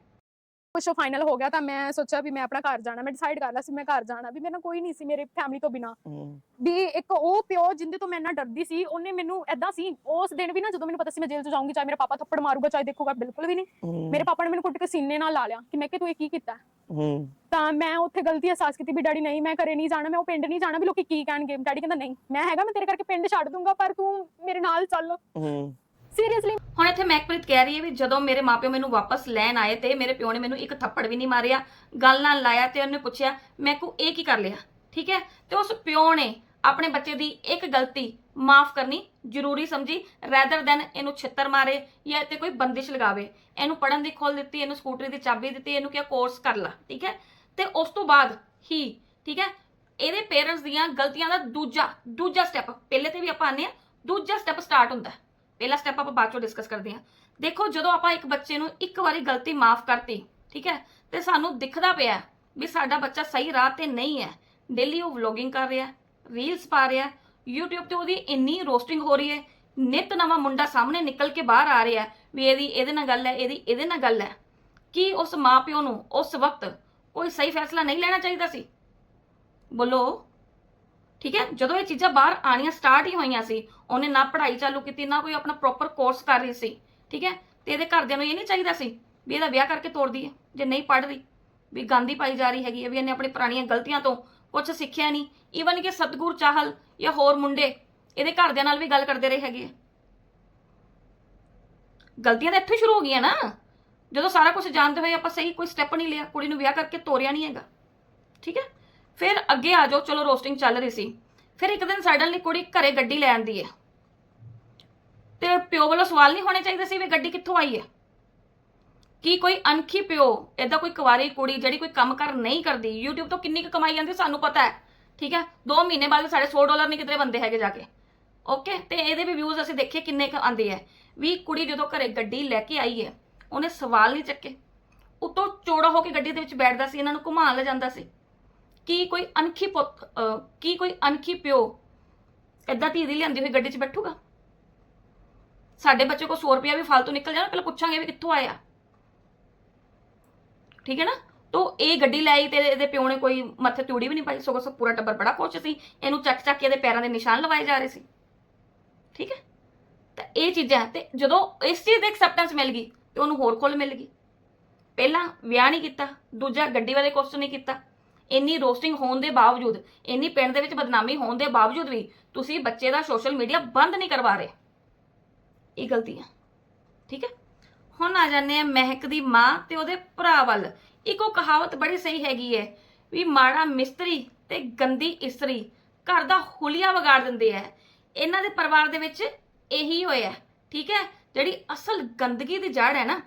ਕੁਝ ਫਾਈਨਲ ਹੋ ਗਿਆ ਤਾਂ ਮੈਂ ਸੋਚਿਆ ਵੀ ਮੈਂ ਆਪਣਾ ਘਰ ਜਾਣਾ ਮੈਂ ਡਿਸਾਈਡ ਕਰ ਲਿਆ ਸੀ ਮੈਂ ਘਰ ਜਾਣਾ ਵੀ ਮੇਰੇ ਨਾਲ ਕੋਈ ਨਹੀਂ ਸੀ ਮੇਰੇ ਫੈਮਿਲੀ ਤੋਂ ਬਿਨਾ। ਵੀ ਇੱਕ ਉਹ ਪਿਓ ਜਿੰਦੇ ਤੋਂ ਮੈਂ ਇੰਨਾ ਡਰਦੀ ਸੀ ਉਹਨੇ ਮੈਨੂੰ ਐਦਾਂ ਸੀ ਉਸ ਦਿਨ ਵੀ ਨਾ ਜਦੋਂ ਮੈਨੂੰ ਪਤਾ ਸੀ ਮੈਂ ਜੇਲ੍ਹ 'ਚ ਜਾਊਂਗੀ ਚਾਹੇ ਮੇਰਾ ਪਾਪਾ ਥੱਪੜ ਮਾਰੂਗਾ ਚਾਹੇ ਦੇਖੂਗਾ ਬਿਲਕੁਲ ਵੀ ਨਹੀਂ। ਮੇਰੇ ਪਾਪਾ ਨੇ ਮੈਨੂੰ ਕੁੱਟ ਕੇ ਸੀਨੇ ਨਾਲ ਲਾ ਲਿਆ ਕਿ ਮੈਂ ਕਿ ਤੂੰ ਇਹ ਕੀ ਕੀਤਾ? ਤਾਂ ਮੈਂ ਉੱਥੇ ਗਲਤੀ ਅਹਿਸਾਸ ਕੀਤੀ ਵੀ ਡੈਡੀ ਨਹੀਂ ਮੈਂ ਘਰੇ ਨਹੀਂ ਜਾਣਾ ਮੈਂ ਉਹ ਪਿੰਡ ਨਹੀਂ ਜਾਣਾ ਵੀ ਲੋਕੀ ਕੀ ਕਹਿਣਗੇ? ਡੈਡੀ ਕਹਿੰਦਾ ਨਹੀਂ ਮੈਂ ਹੈਗਾ ਮੈਂ ਤੇਰੇ ਕਰਕੇ ਪਿੰਡ ਛੱਡ ਦੂੰਗਾ ਪਰ ਤੂੰ ਮੇਰੇ ਨਾਲ ਚੱਲ। ਸੀਰੀਅਸਲੀ ਹੁਣ ਇੱਥੇ ਮਹਿਕਪ੍ਰੀਤ ਕਹਿ ਰਹੀ ਹੈ ਵੀ ਜਦੋਂ ਮੇਰੇ ਮਾਪਿਓ ਮੈਨੂੰ ਵਾਪਸ ਲੈਣ ਆਏ ਤੇ ਮੇਰੇ ਪਿਓ ਨੇ ਮੈਨੂੰ ਇੱਕ ਥੱਪੜ ਵੀ ਨਹੀਂ ਮਾਰਿਆ, ਗੱਲ ਨਾਲ ਲਾਇਆ ਤੇ ਉਹਨੇ ਪੁੱਛਿਆ, ਮੈਂ ਕੋ ਇਹ ਕੀ ਕਰ ਲਿਆ? ਠੀਕ ਹੈ? ਤੇ ਉਸ ਪਿਓ ਨੇ ਆਪਣੇ ਬੱਚੇ ਦੀ ਇੱਕ ਗਲਤੀ ਮਾਫ ਕਰਨੀ ਜ਼ਰੂਰੀ ਸਮਝੀ ਰੈਦਰ ਦੈਨ ਇਹਨੂੰ ਛਿੱਤਰ ਮਾਰੇ ਜਾਂ ਤੇ ਕੋਈ ਬੰਦਿਸ਼ ਲਗਾਵੇ। ਇਹਨੂੰ ਪੜਨ ਦੀ ਖੋਲ ਦਿੱਤੀ, ਇਹਨੂੰ ਸਕੂਟਰੀ ਦੀ ਚਾਬੀ ਦਿੱਤੀ, ਇਹਨੂੰ ਕਿਹਾ, ਕੋਰਸ ਕਰ ਲੈ। ਠੀਕ ਹੈ? ਤੇ ਉਸ ਤੋਂ ਬਾਅਦ ਹੀ, ਠੀਕ ਹੈ? ਇਹਦੇ ਪੇਰੈਂਟਸ ਦੀਆਂ ਗਲਤੀਆਂ ਦਾ ਦੂਜਾ ਦੂਜਾ ਸਟੈਪ ਪਹਿਲੇ ਤੇ ਵੀ ਆਪਾਂ ਆਨੇ ਆ ਦੂਜਾ ਸਟੈਪ ਸਟਾਰਟ ਹੁੰਦਾ ਪਹਿਲਾ ਸਟੈਪ ਆਪਾਂ ਬਾਅਦ ਚੋਂ ਡਿਸਕਸ ਕਰਦੇ ਹਾਂ। ਦੇਖੋ, ਜਦੋਂ ਆਪਾਂ ਇੱਕ ਬੱਚੇ ਨੂੰ ਇੱਕ ਵਾਰੀ ਗਲਤੀ ਮਾਫ ਕਰਤੀ, ਠੀਕ ਹੈ, ਤੇ ਸਾਨੂੰ ਦਿਖਦਾ ਪਿਆ ਵੀ ਸਾਡਾ ਬੱਚਾ ਸਹੀ ਰਾਹ ਤੇ ਨਹੀਂ ਹੈ। ਡੇਲੀ ਉਹ ਵਲੋਗਿੰਗ ਕਰ ਰਿਹਾ ਰੀਲਸ ਪਾ ਰਿਹਾ, YouTube ਤੇ ਉਹਦੀ ਇੰਨੀ ਰੋਸਟਿੰਗ ਹੋ ਰਹੀ ਹੈ, ਨਿਤ ਨਵਾਂ ਮੁੰਡਾ ਸਾਹਮਣੇ ਨਿਕਲ ਕੇ ਬਾਹਰ ਆ ਰਿਹਾ ਵੀ ਇਹਦੀ ਇਹਦੇ ਨਾਲ ਗੱਲ ਹੈ, ਇਹਦੀ ਇਹਦੇ ਨਾਲ ਗੱਲ ਹੈ। ਕੀ ਉਸ ਮਾਪਿਓ ਨੂੰ ਉਸ ਵਕਤ ਕੋਈ ਸਹੀ ਫੈਸਲਾ ਨਹੀਂ ਲੈਣਾ ਚਾਹੀਦਾ ਸੀ? ਬੋਲੋ। ਠੀਕ ਹੈ? ਜਦੋਂ ਇਹ ਚੀਜ਼ਾਂ ਬਾਹਰ ਆਣੀਆਂ ਸਟਾਰਟ ਹੀ ਹੋਈਆਂ ਸੀ, ਉਹਨੇ ਨਾ ਪੜ੍ਹਾਈ ਚਾਲੂ ਕੀਤੀ, ਨਾ ਕੋਈ ਆਪਣਾ ਪ੍ਰੋਪਰ ਕੋਰਸ ਕਰ ਰਹੀ ਸੀ, ਠੀਕ ਹੈ? ਤੇ ਇਹਦੇ ਘਰਦਿਆਂ ਨੂੰ ਇਹ ਨਹੀਂ ਚਾਹੀਦਾ ਸੀ ਵੀ ਇਹਦਾ ਵਿਆਹ ਕਰਕੇ ਤੋੜ ਦਈਏ, ਜੇ ਨਹੀਂ ਪੜ੍ਹ ਰਹੀ ਵੀ ਗਾਂਧੀ ਪਾਈ ਜਾ ਰਹੀ ਹੈਗੀ ਹੈ, ਵੀ ਇਹਨੇ ਆਪਣੀ ਪੁਰਾਣੀਆਂ ਗਲਤੀਆਂ ਤੋਂ ਕੁਝ ਸਿੱਖਿਆ ਨਹੀਂ ਈਵਨ ਕਿ ਸਤਗੁਰ ਚਾਹਲ ਜਾਂ ਹੋਰ ਮੁੰਡੇ ਇਹਦੇ ਘਰਦਿਆਂ ਨਾਲ ਵੀ ਗੱਲ ਕਰਦੇ ਰਹੇ ਹੈਗੇ ਆ। ਗਲਤੀਆਂ ਤਾਂ ਇੱਥੋਂ ਸ਼ੁਰੂ ਹੋ ਗਈਆਂ ਨਾ। ਜਦੋਂ ਸਾਰਾ ਕੁਝ ਜਾਣਦੇ ਹੋਏ ਆਪਾਂ ਸਹੀ ਕੋਈ ਸਟੈਪ ਨਹੀਂ ਲਿਆ, ਕੁੜੀ ਨੂੰ ਵਿਆਹ ਕਰਕੇ ਤੋਰਿਆ ਨਹੀਂ ਹੈਗਾ। ਠੀਕ ਹੈ? ਫਿਰ ਅੱਗੇ ਆ ਜਾਓ। ਚਲੋ ਰੋਸਟਿੰਗ ਚੱਲ ਰਹੀ ਸੀ। ਫਿਰ ਇੱਕ ਦਿਨ ਸਡਨਲੀ ਕੁੜੀ ਘਰੇ ਗੱਡੀ ਲੈ ਆਂਦੀ ਹੈ ਤੇ ਪਿਓ ਵੱਲੋਂ ਸਵਾਲ ਨਹੀਂ ਹੋਣੇ ਚਾਹੀਦੇ ਸੀ ਵੀ ਗੱਡੀ ਕਿੱਥੋਂ ਆਈ ਹੈ ਕੀ ਕੋਈ ਅਣਖੀ ਪਿਓ ਐਦਾਂ ਕੋਈ ਕੁਵਾਰੀ ਕੁੜੀ ਜਿਹੜੀ ਕੋਈ ਕੰਮ ਕਰ ਨਹੀਂ ਕਰਦੀ, YouTube ਤੋਂ ਕਿੰਨੀ ਕੁ ਕਮਾਈ ਜਾਂਦੀ ਸਾਨੂੰ ਪਤਾ ਹੈ। ਠੀਕ ਹੈ? 2 ਮਹੀਨੇ ਬਾਅਦ ਸਾਡੇ 100 ਡਾਲਰ ਨਹੀਂ ਕਿਤੇ ਬੰਦੇ ਹੈਗੇ ਜਾ ਕੇ। ਓਕੇ ਤੇ ਇਹਦੇ ਵੀ ਵਿਊਜ਼ ਅਸੀਂ ਦੇਖੇ ਕਿੰਨੇ ਕੁ ਆਂਦੇ ਹੈ ਵੀ ਕੁੜੀ ਜਦੋਂ ਘਰੇ ਗੱਡੀ ਲੈ ਕੇ ਆਈ ਹੈ ਉਹਨੇ ਸਵਾਲ ਨਹੀਂ ਚੱਕੇ। ਉਤੋਂ ਚੋੜਾ ਹੋ ਕੇ ਗੱਡੀ ਦੇ ਵਿੱਚ ਬੈਠਦਾ ਸੀ, ਇਹਨਾਂ ਨੂੰ ਘੁਮਾ ਲੈ ਜਾਂਦਾ ਸੀ। ਕੀ ਕੋਈ ਅਣਖੀ ਪੁੱਤ ਅਹ, ਕੀ ਕੋਈ ਅਣਖੀ ਪਿਓ ਐਦਾਂ ਧੀ ਦੀ ਲਿਆਂਦੀ ਹੋਈ ਗੱਡੀ 'ਚ ਬੈਠੂਗਾ? ਸਾਡੇ ਬੱਚੇ ਕੋਲ 100 ਰੁਪਇਆ ਵੀ ਫालतू ਨਿਕਲ ਜਾਣਾ ਪਹਿਲਾਂ ਪੁੱਛਾਂਗੇ ਵੀ ਕਿੱਥੋਂ ਆਇਆ। ਠੀਕ ਹੈ ਨਾ? ਤੋ ਇਹ ਗੱਡੀ ਲੈ ਆਈ ਤੇ ਇਹਦੇ ਪਿਓ ਨੇ ਕੋਈ ਮੱਥੇ ਤੂੜੀ ਵੀ ਨਹੀਂ ਪਾਈ ਸਗੋਂ ਸਭ ਪੂਰਾ ਟੱਬਰ ਬੜਾ ਖੁਸ਼ ਸੀ ਇਹਨੂੰ ਚੱਕ ਚੱਕ ਕੇ ਇਹਦੇ ਪੈਰਾਂ ਦੇ ਨਿਸ਼ਾਨ ਲਵਾਏ ਜਾ ਰਹੇ ਸੀ। ਠੀਕ ਹੈ? ਤਾਂ ਇਹ ਚੀਜ਼ਾਂ ਤੇ ਜਦੋਂ ਇਸ ਚੀਜ਼ ਦੀ ਐਕਸੈਪਟੈਂਸ ਮਿਲ ਗਈ ਤੇ ਉਹਨੂੰ ਹੋਰ ਖੁੱਲ ਮਿਲ ਗਈ। ਪਹਿਲਾਂ ਵਿਆਹ ਨਹੀਂ ਕੀਤਾ ਦੂਜਾ ਗੱਡੀ ਵਾਲੇ ਕੁਐਸਚਨ ਨਹੀਂ ਕੀਤਾ। ਇੰਨੀ ਰੋਸਟਿੰਗ ਹੋਣ ਦੇ ਬਾਵਜੂਦ, ਇੰਨੀ ਪਿੰਡ ਦੇ ਵਿੱਚ ਬਦਨਾਮੀ ਹੋਣ ਦੇ ਬਾਵਜੂਦ ਵੀ ਤੁਸੀਂ ਬੱਚੇ ਦਾ ਸੋਸ਼ਲ ਮੀਡੀਆ ਬੰਦ ਨਹੀਂ ਕਰਵਾ ਰਹੇ। ਇਹ ਗਲਤੀ ਹੈ ਠੀਕ ਹੈ? ਹੁਣ ਆ ਜਾਂਦੇ ਆ ਮਹਿਕ ਦੀ ਮਾਂ ਤੇ ਉਹਦੇ ਭਰਾ ਵੱਲ। ਇੱਕ ਉਹ ਕਹਾਵਤ ਬੜੀ ਸਹੀ ਹੈਗੀ ਹੈ ਵੀ ਮਾੜਾ ਮਿਸਤਰੀ ਤੇ ਗੰਦੀ ਇਸਤਰੀ ਘਰ ਦਾ ਹੁਲੀਆ ਵਿਗਾੜ ਦਿੰਦੇ ਆ। ਇਹਨਾਂ ਦੇ ਪਰਿਵਾਰ ਦੇ ਵਿੱਚ ਇਹੀ ਹੋਇਆ। ਠੀਕ ਹੈ? ਜਿਹੜੀ ਅਸਲ ਗੰਦਗੀ ਦੀ ਜੜ ਹੈ ਨਾ,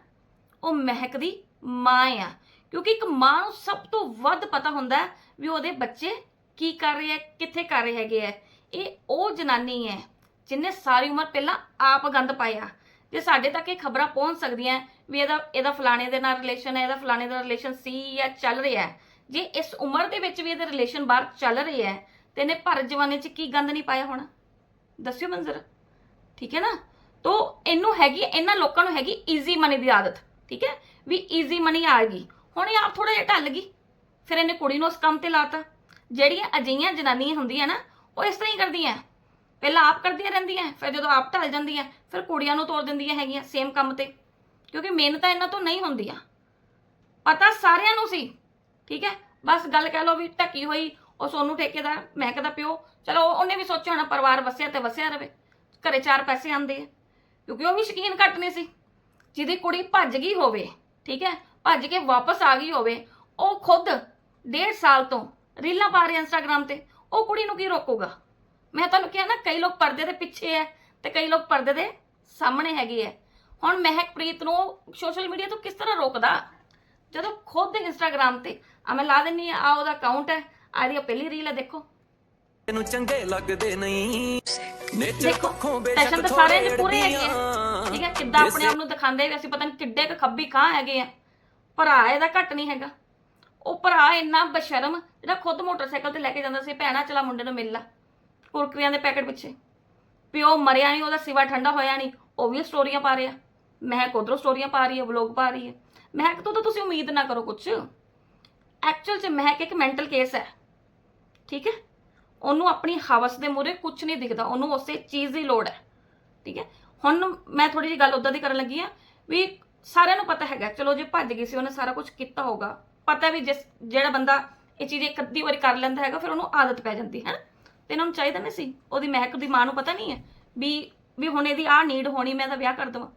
ਉਹ ਮਹਿਕ ਦੀ ਮਾਂ ਆ। ਕਿਉਂਕਿ ਇੱਕ ਮਾਂ ਨੂੰ ਸਭ ਤੋਂ ਵੱਧ ਪਤਾ ਹੁੰਦਾ ਵੀ ਉਹਦੇ ਬੱਚੇ ਕੀ ਕਰ ਰਹੇ ਹੈ, ਕਿੱਥੇ ਕਰ ਰਹੇ ਹੈਗੇ ਹੈ। ਇਹ ਉਹ ਜਨਾਨੀ ਹੈ ਜਿਨੇ ਸਾਰੀ ਉਮਰ ਪਹਿਲਾਂ ਆਪ ਗੰਦ ਪਾਇਆ। ਜੇ ਸਾਡੇ ਤੱਕ ਇਹ ਖਬਰਾਂ ਪਹੁੰਚ ਸਕਦੀਆਂ ਵੀ ਇਹਦਾ ਇਹਦਾ ਫਲਾਣੇ ਦੇ ਨਾਲ ਰਿਲੇਸ਼ਨ ਹੈ, ਇਹਦਾ ਫਲਾਣੇ ਦਾ ਰਿਲੇਸ਼ਨ ਸੀ ਜਾਂ ਚੱਲ ਰਿਹਾ ਹੈ। ਜੇ ਇਸ ਉਮਰ ਦੇ ਵਿੱਚ ਵੀ ਇਹਦੇ ਰਿਲੇਸ਼ਨ ਬਾਹਰ ਚੱਲ ਰਹੇ ਹੈ, ਤੇ ਇਹਨੇ ਭਰ ਜਵਾਨੇ 'ਚ ਕੀ ਗੰਦ ਨਹੀਂ ਪਾਇਆ ਹੋਣਾ? ਦੱਸਿਓ ਮੰਜ਼ਰ ਠੀਕ ਹੈ ਨਾ? ਤੋ ਇਹਨੂੰ ਹੈਗੀ, ਇਹਨਾਂ ਲੋਕਾਂ ਨੂੰ ਹੈਗੀ ਈਜ਼ੀ ਮਨੀ ਦੀ ਆਦਤ। ਠੀਕ ਹੈ? ਵੀ ਈਜ਼ੀ ਮਨੀ ਆ ਗਈ। ਹੁਣ ਇਹ ਆਪ ਥੋੜਾ ਜਿਹਾ ਢੱਲ ਗਈ। ਫਿਰ ਇਹਨੇ ਕੁੜੀ ਨੂੰ ਉਸ ਕੰਮ ਤੇ ਲਾਤਾ। ਜਿਹੜੀਆਂ ਅਜਿਹੀਆਂ ਜਨਾਨੀਆਂ ਹੁੰਦੀਆਂ ਨਾ, ਉਹ ਇਸ ਤਰ੍ਹਾਂ ਹੀ ਕਰਦੀਆਂ। ਪਹਿਲਾਂ ਆਪ ਕਰਦੀਆਂ ਰਹਿੰਦੀਆਂ, ਫਿਰ ਜਦੋਂ ਆਪ ਢਲ ਜਾਂਦੀਆਂ, ਫਿਰ ਕੁੜੀਆਂ ਨੂੰ ਤੋੜ ਦਿੰਦੀਆਂ ਹੈਗੀਆਂ ਸੇਮ ਕੰਮ ਤੇ। ਕਿਉਂਕਿ ਮਿਹਨਤਾਂ ਇਹਨਾਂ ਤੋਂ ਨਹੀਂ ਹੁੰਦੀਆਂ। ਪਤਾ ਸਾਰਿਆਂ ਨੂੰ ਸੀ, ਠੀਕ ਹੈ? ਬਸ ਗੱਲ ਕਹਿ ਲਓ ਵੀ ਢੱਕੀ ਹੋਈ, ਉਹ ਸੋਨੂੰ ਠੇਕੇਦਾਰ ਮੈਂ ਦਾ ਪਿਓ। ਚਲੋ ਉਹਨੇ ਵੀ ਸੋਚਿਆ ਹੋਣਾ ਪਰਿਵਾਰ ਵਸਿਆ ਤੇ ਵਸਿਆ ਰਵੇ। ਘਰੇ ਚਾਰ ਪੈਸੇ ਆਉਂਦੇ ਆ। ਕਿਉਂਕਿ ਉਹ ਵੀ ਸ਼ਕੀਨ ਘੱਟ ਨਹੀਂ ਸੀ। ਜਿਹਦੀ ਕੁੜੀ ਭੱਜ ਗਈ ਹੋਵੇ, ਠੀਕ ਹੈ? ਭੱਜ ਕੇ ਵਾਪਸ ਆ ਗਈ ਹੋਵੇ ਉਹ ਖੁਦ ਡੇਢ ਸਾਲ ਤੋਂ ਰੀਲਾਂ ਪਾ ਰਹੀ ਇੰਸਟਾਗ੍ਰam ਤੇ ਉਹ ਕੁੜੀ ਨੂੰ ਕੀ ਰੋਕੂਗਾ? ਮੈਂ ਤੁਹਾਨੂੰ ਕਿਹਾ ਨਾ ਕਈ ਲੋਕ ਪਰਦੇ ਦੇ ਪਿੱਛੇ ਹੈ ਤੇ ਕਈ ਲੋਕ ਪਰਦੇ ਦੇ ਸਾਹਮਣੇ ਹੈਗੇ ਹੈ ਹੁਣ ਮਹਿਕਪ੍ਰੀਤ ਨੂੰ ਸੋਸ਼ਲ ਮੀਡੀਆ ਤੋਂ ਕਿਸ ਤਰ੍ਹਾਂ ਰੋਕਦਾ? ਜਦੋਂ ਖੁਦ ਇੰਸਟਾਗ੍ਰam ਤੇ ਆ ਮੈਂ ਲਾ ਦਿੰਨੀ ਆ ਉਹਦਾ ਅਕਾਊਂਟ ਹੈ ਆ ਉਹ ਪਹਿਲੀ ਰੀਲ ਹੈ ਦੇਖੋ। ਤੈਨੂੰ ਚੰਗੇ ਲੱਗਦੇ ਨਹੀਂ। ਨੇਚਰ ਦੇਖੋ ਪੱਖੋਂ ਬੇਸ਼ੱਕ ਦੇ ਪੂਰੇ ਹੈਗੇ। ਠੀਕ ਹੈ ਕਿੱਦਾਂ ਆਪਣੇ ਆਪ ਨੂੰ ਦਿਖਾਉਂਦੇ ਵੀ ਅਸੀਂ ਪਤਾ ਨਹੀਂ ਕਿੱਡੇ ਕ ਖੱਬੀ ਕਾਂ ਹੈਗੇ ਆ। ਭਰਾ ਇਹਦਾ ਘੱਟ ਨਹੀਂ ਹੈਗਾ। ਉਹ ਭਰਾ ਇੰਨਾ ਬਸ਼ਰਮ, ਜਿਹੜਾ ਖੁਦ ਮੋਟਰਸਾਈਕਲ ਤੇ ਲੈ ਕੇ ਜਾਂਦਾ ਸੀ, ਭੈਣਾ ਚਲਾ ਮੁੰਡੇ ਨੂੰ ਮਿਲ ਲਾ ਕੁਰਕਰੀਆਂ ਦੇ ਪੈਕਟ ਪਿੱਛੇ। ਪਿਓ ਮਰਿਆ ਨਹੀਂ, ਉਹਦਾ ਸਿਵਾ ਠੰਡਾ ਹੋਇਆ ਨਹੀਂ, ਉਹ ਵੀ ਸਟੋਰੀਆਂ ਪਾ ਰਿਹਾ। ਮਹਿਕ ਉਧਰੋਂ ਸਟੋਰੀਆਂ ਪਾ ਰਹੀ ਹੈ ਵਲੌਗ ਪਾ ਰਹੀ ਹੈ। ਮਹਿਕ ਤੋਂ ਤਾਂ ਤੁਸੀਂ ਉਮੀਦ ਨਾ ਕਰੋ ਕੁਝ ਐਕਚੁਅਲ 'ਚ ਮਹਿਕ ਇੱਕ ਮੈਂਟਲ ਕੇਸ ਹੈ। ਠੀਕ ਹੈ? ਉਹਨੂੰ ਆਪਣੀ ਹਵਸ ਦੇ ਮੂਰੇ ਕੁਝ ਨਹੀਂ ਦਿਖਦਾ, ਉਹਨੂੰ ਉਸੇ ਚੀਜ਼ ਦੀ ਲੋੜ ਹੈ। ਠੀਕ ਹੈ? ਹੁਣ ਮੈਂ ਥੋੜੀ ਜਿਹੀ ਗੱਲ ਉਦਾਂ ਦੀ ਕਰਨ ਲੱਗੀ ਆ ਵੀ ਸਾਰਿਆਂ ਨੂੰ ਪਤਾ ਹੈਗਾ। ਚਲੋ ਜੇ ਭੱਜ ਗਈ ਸੀ, ਉਹਨੇ ਸਾਰਾ ਕੁਝ ਕੀਤਾ ਹੋਗਾ ਪਤਾ ਵੀ ਜਿਸ, ਜਿਹੜਾ ਬੰਦਾ ਇਹ ਚੀਜ਼ ਇੱਕ ਅੱਧੀ ਵਾਰੀ ਕਰ ਲੈਂਦਾ ਹੈਗਾ, ਫਿਰ ਉਹਨੂੰ ਆਦਤ ਪੈ ਜਾਂਦੀ ਹੈ ਤੇ ਇਹਨਾਂ ਨੂੰ ਚਾਹੀਦਾ ਨਹੀਂ ਸੀ। ਉਹਦੀ ਮਹਿਕ ਦੀ ਮਾਂ ਨੂੰ ਪਤਾ ਨਹੀਂ ਹੈ ਵੀ ਵੀ ਹੁਣ ਇਹਦੀ ਆਹ ਨੀਡ ਹੋਣੀ, ਮੈਂ ਤਾਂ ਵਿਆਹ ਕਰ ਦਵਾਂ।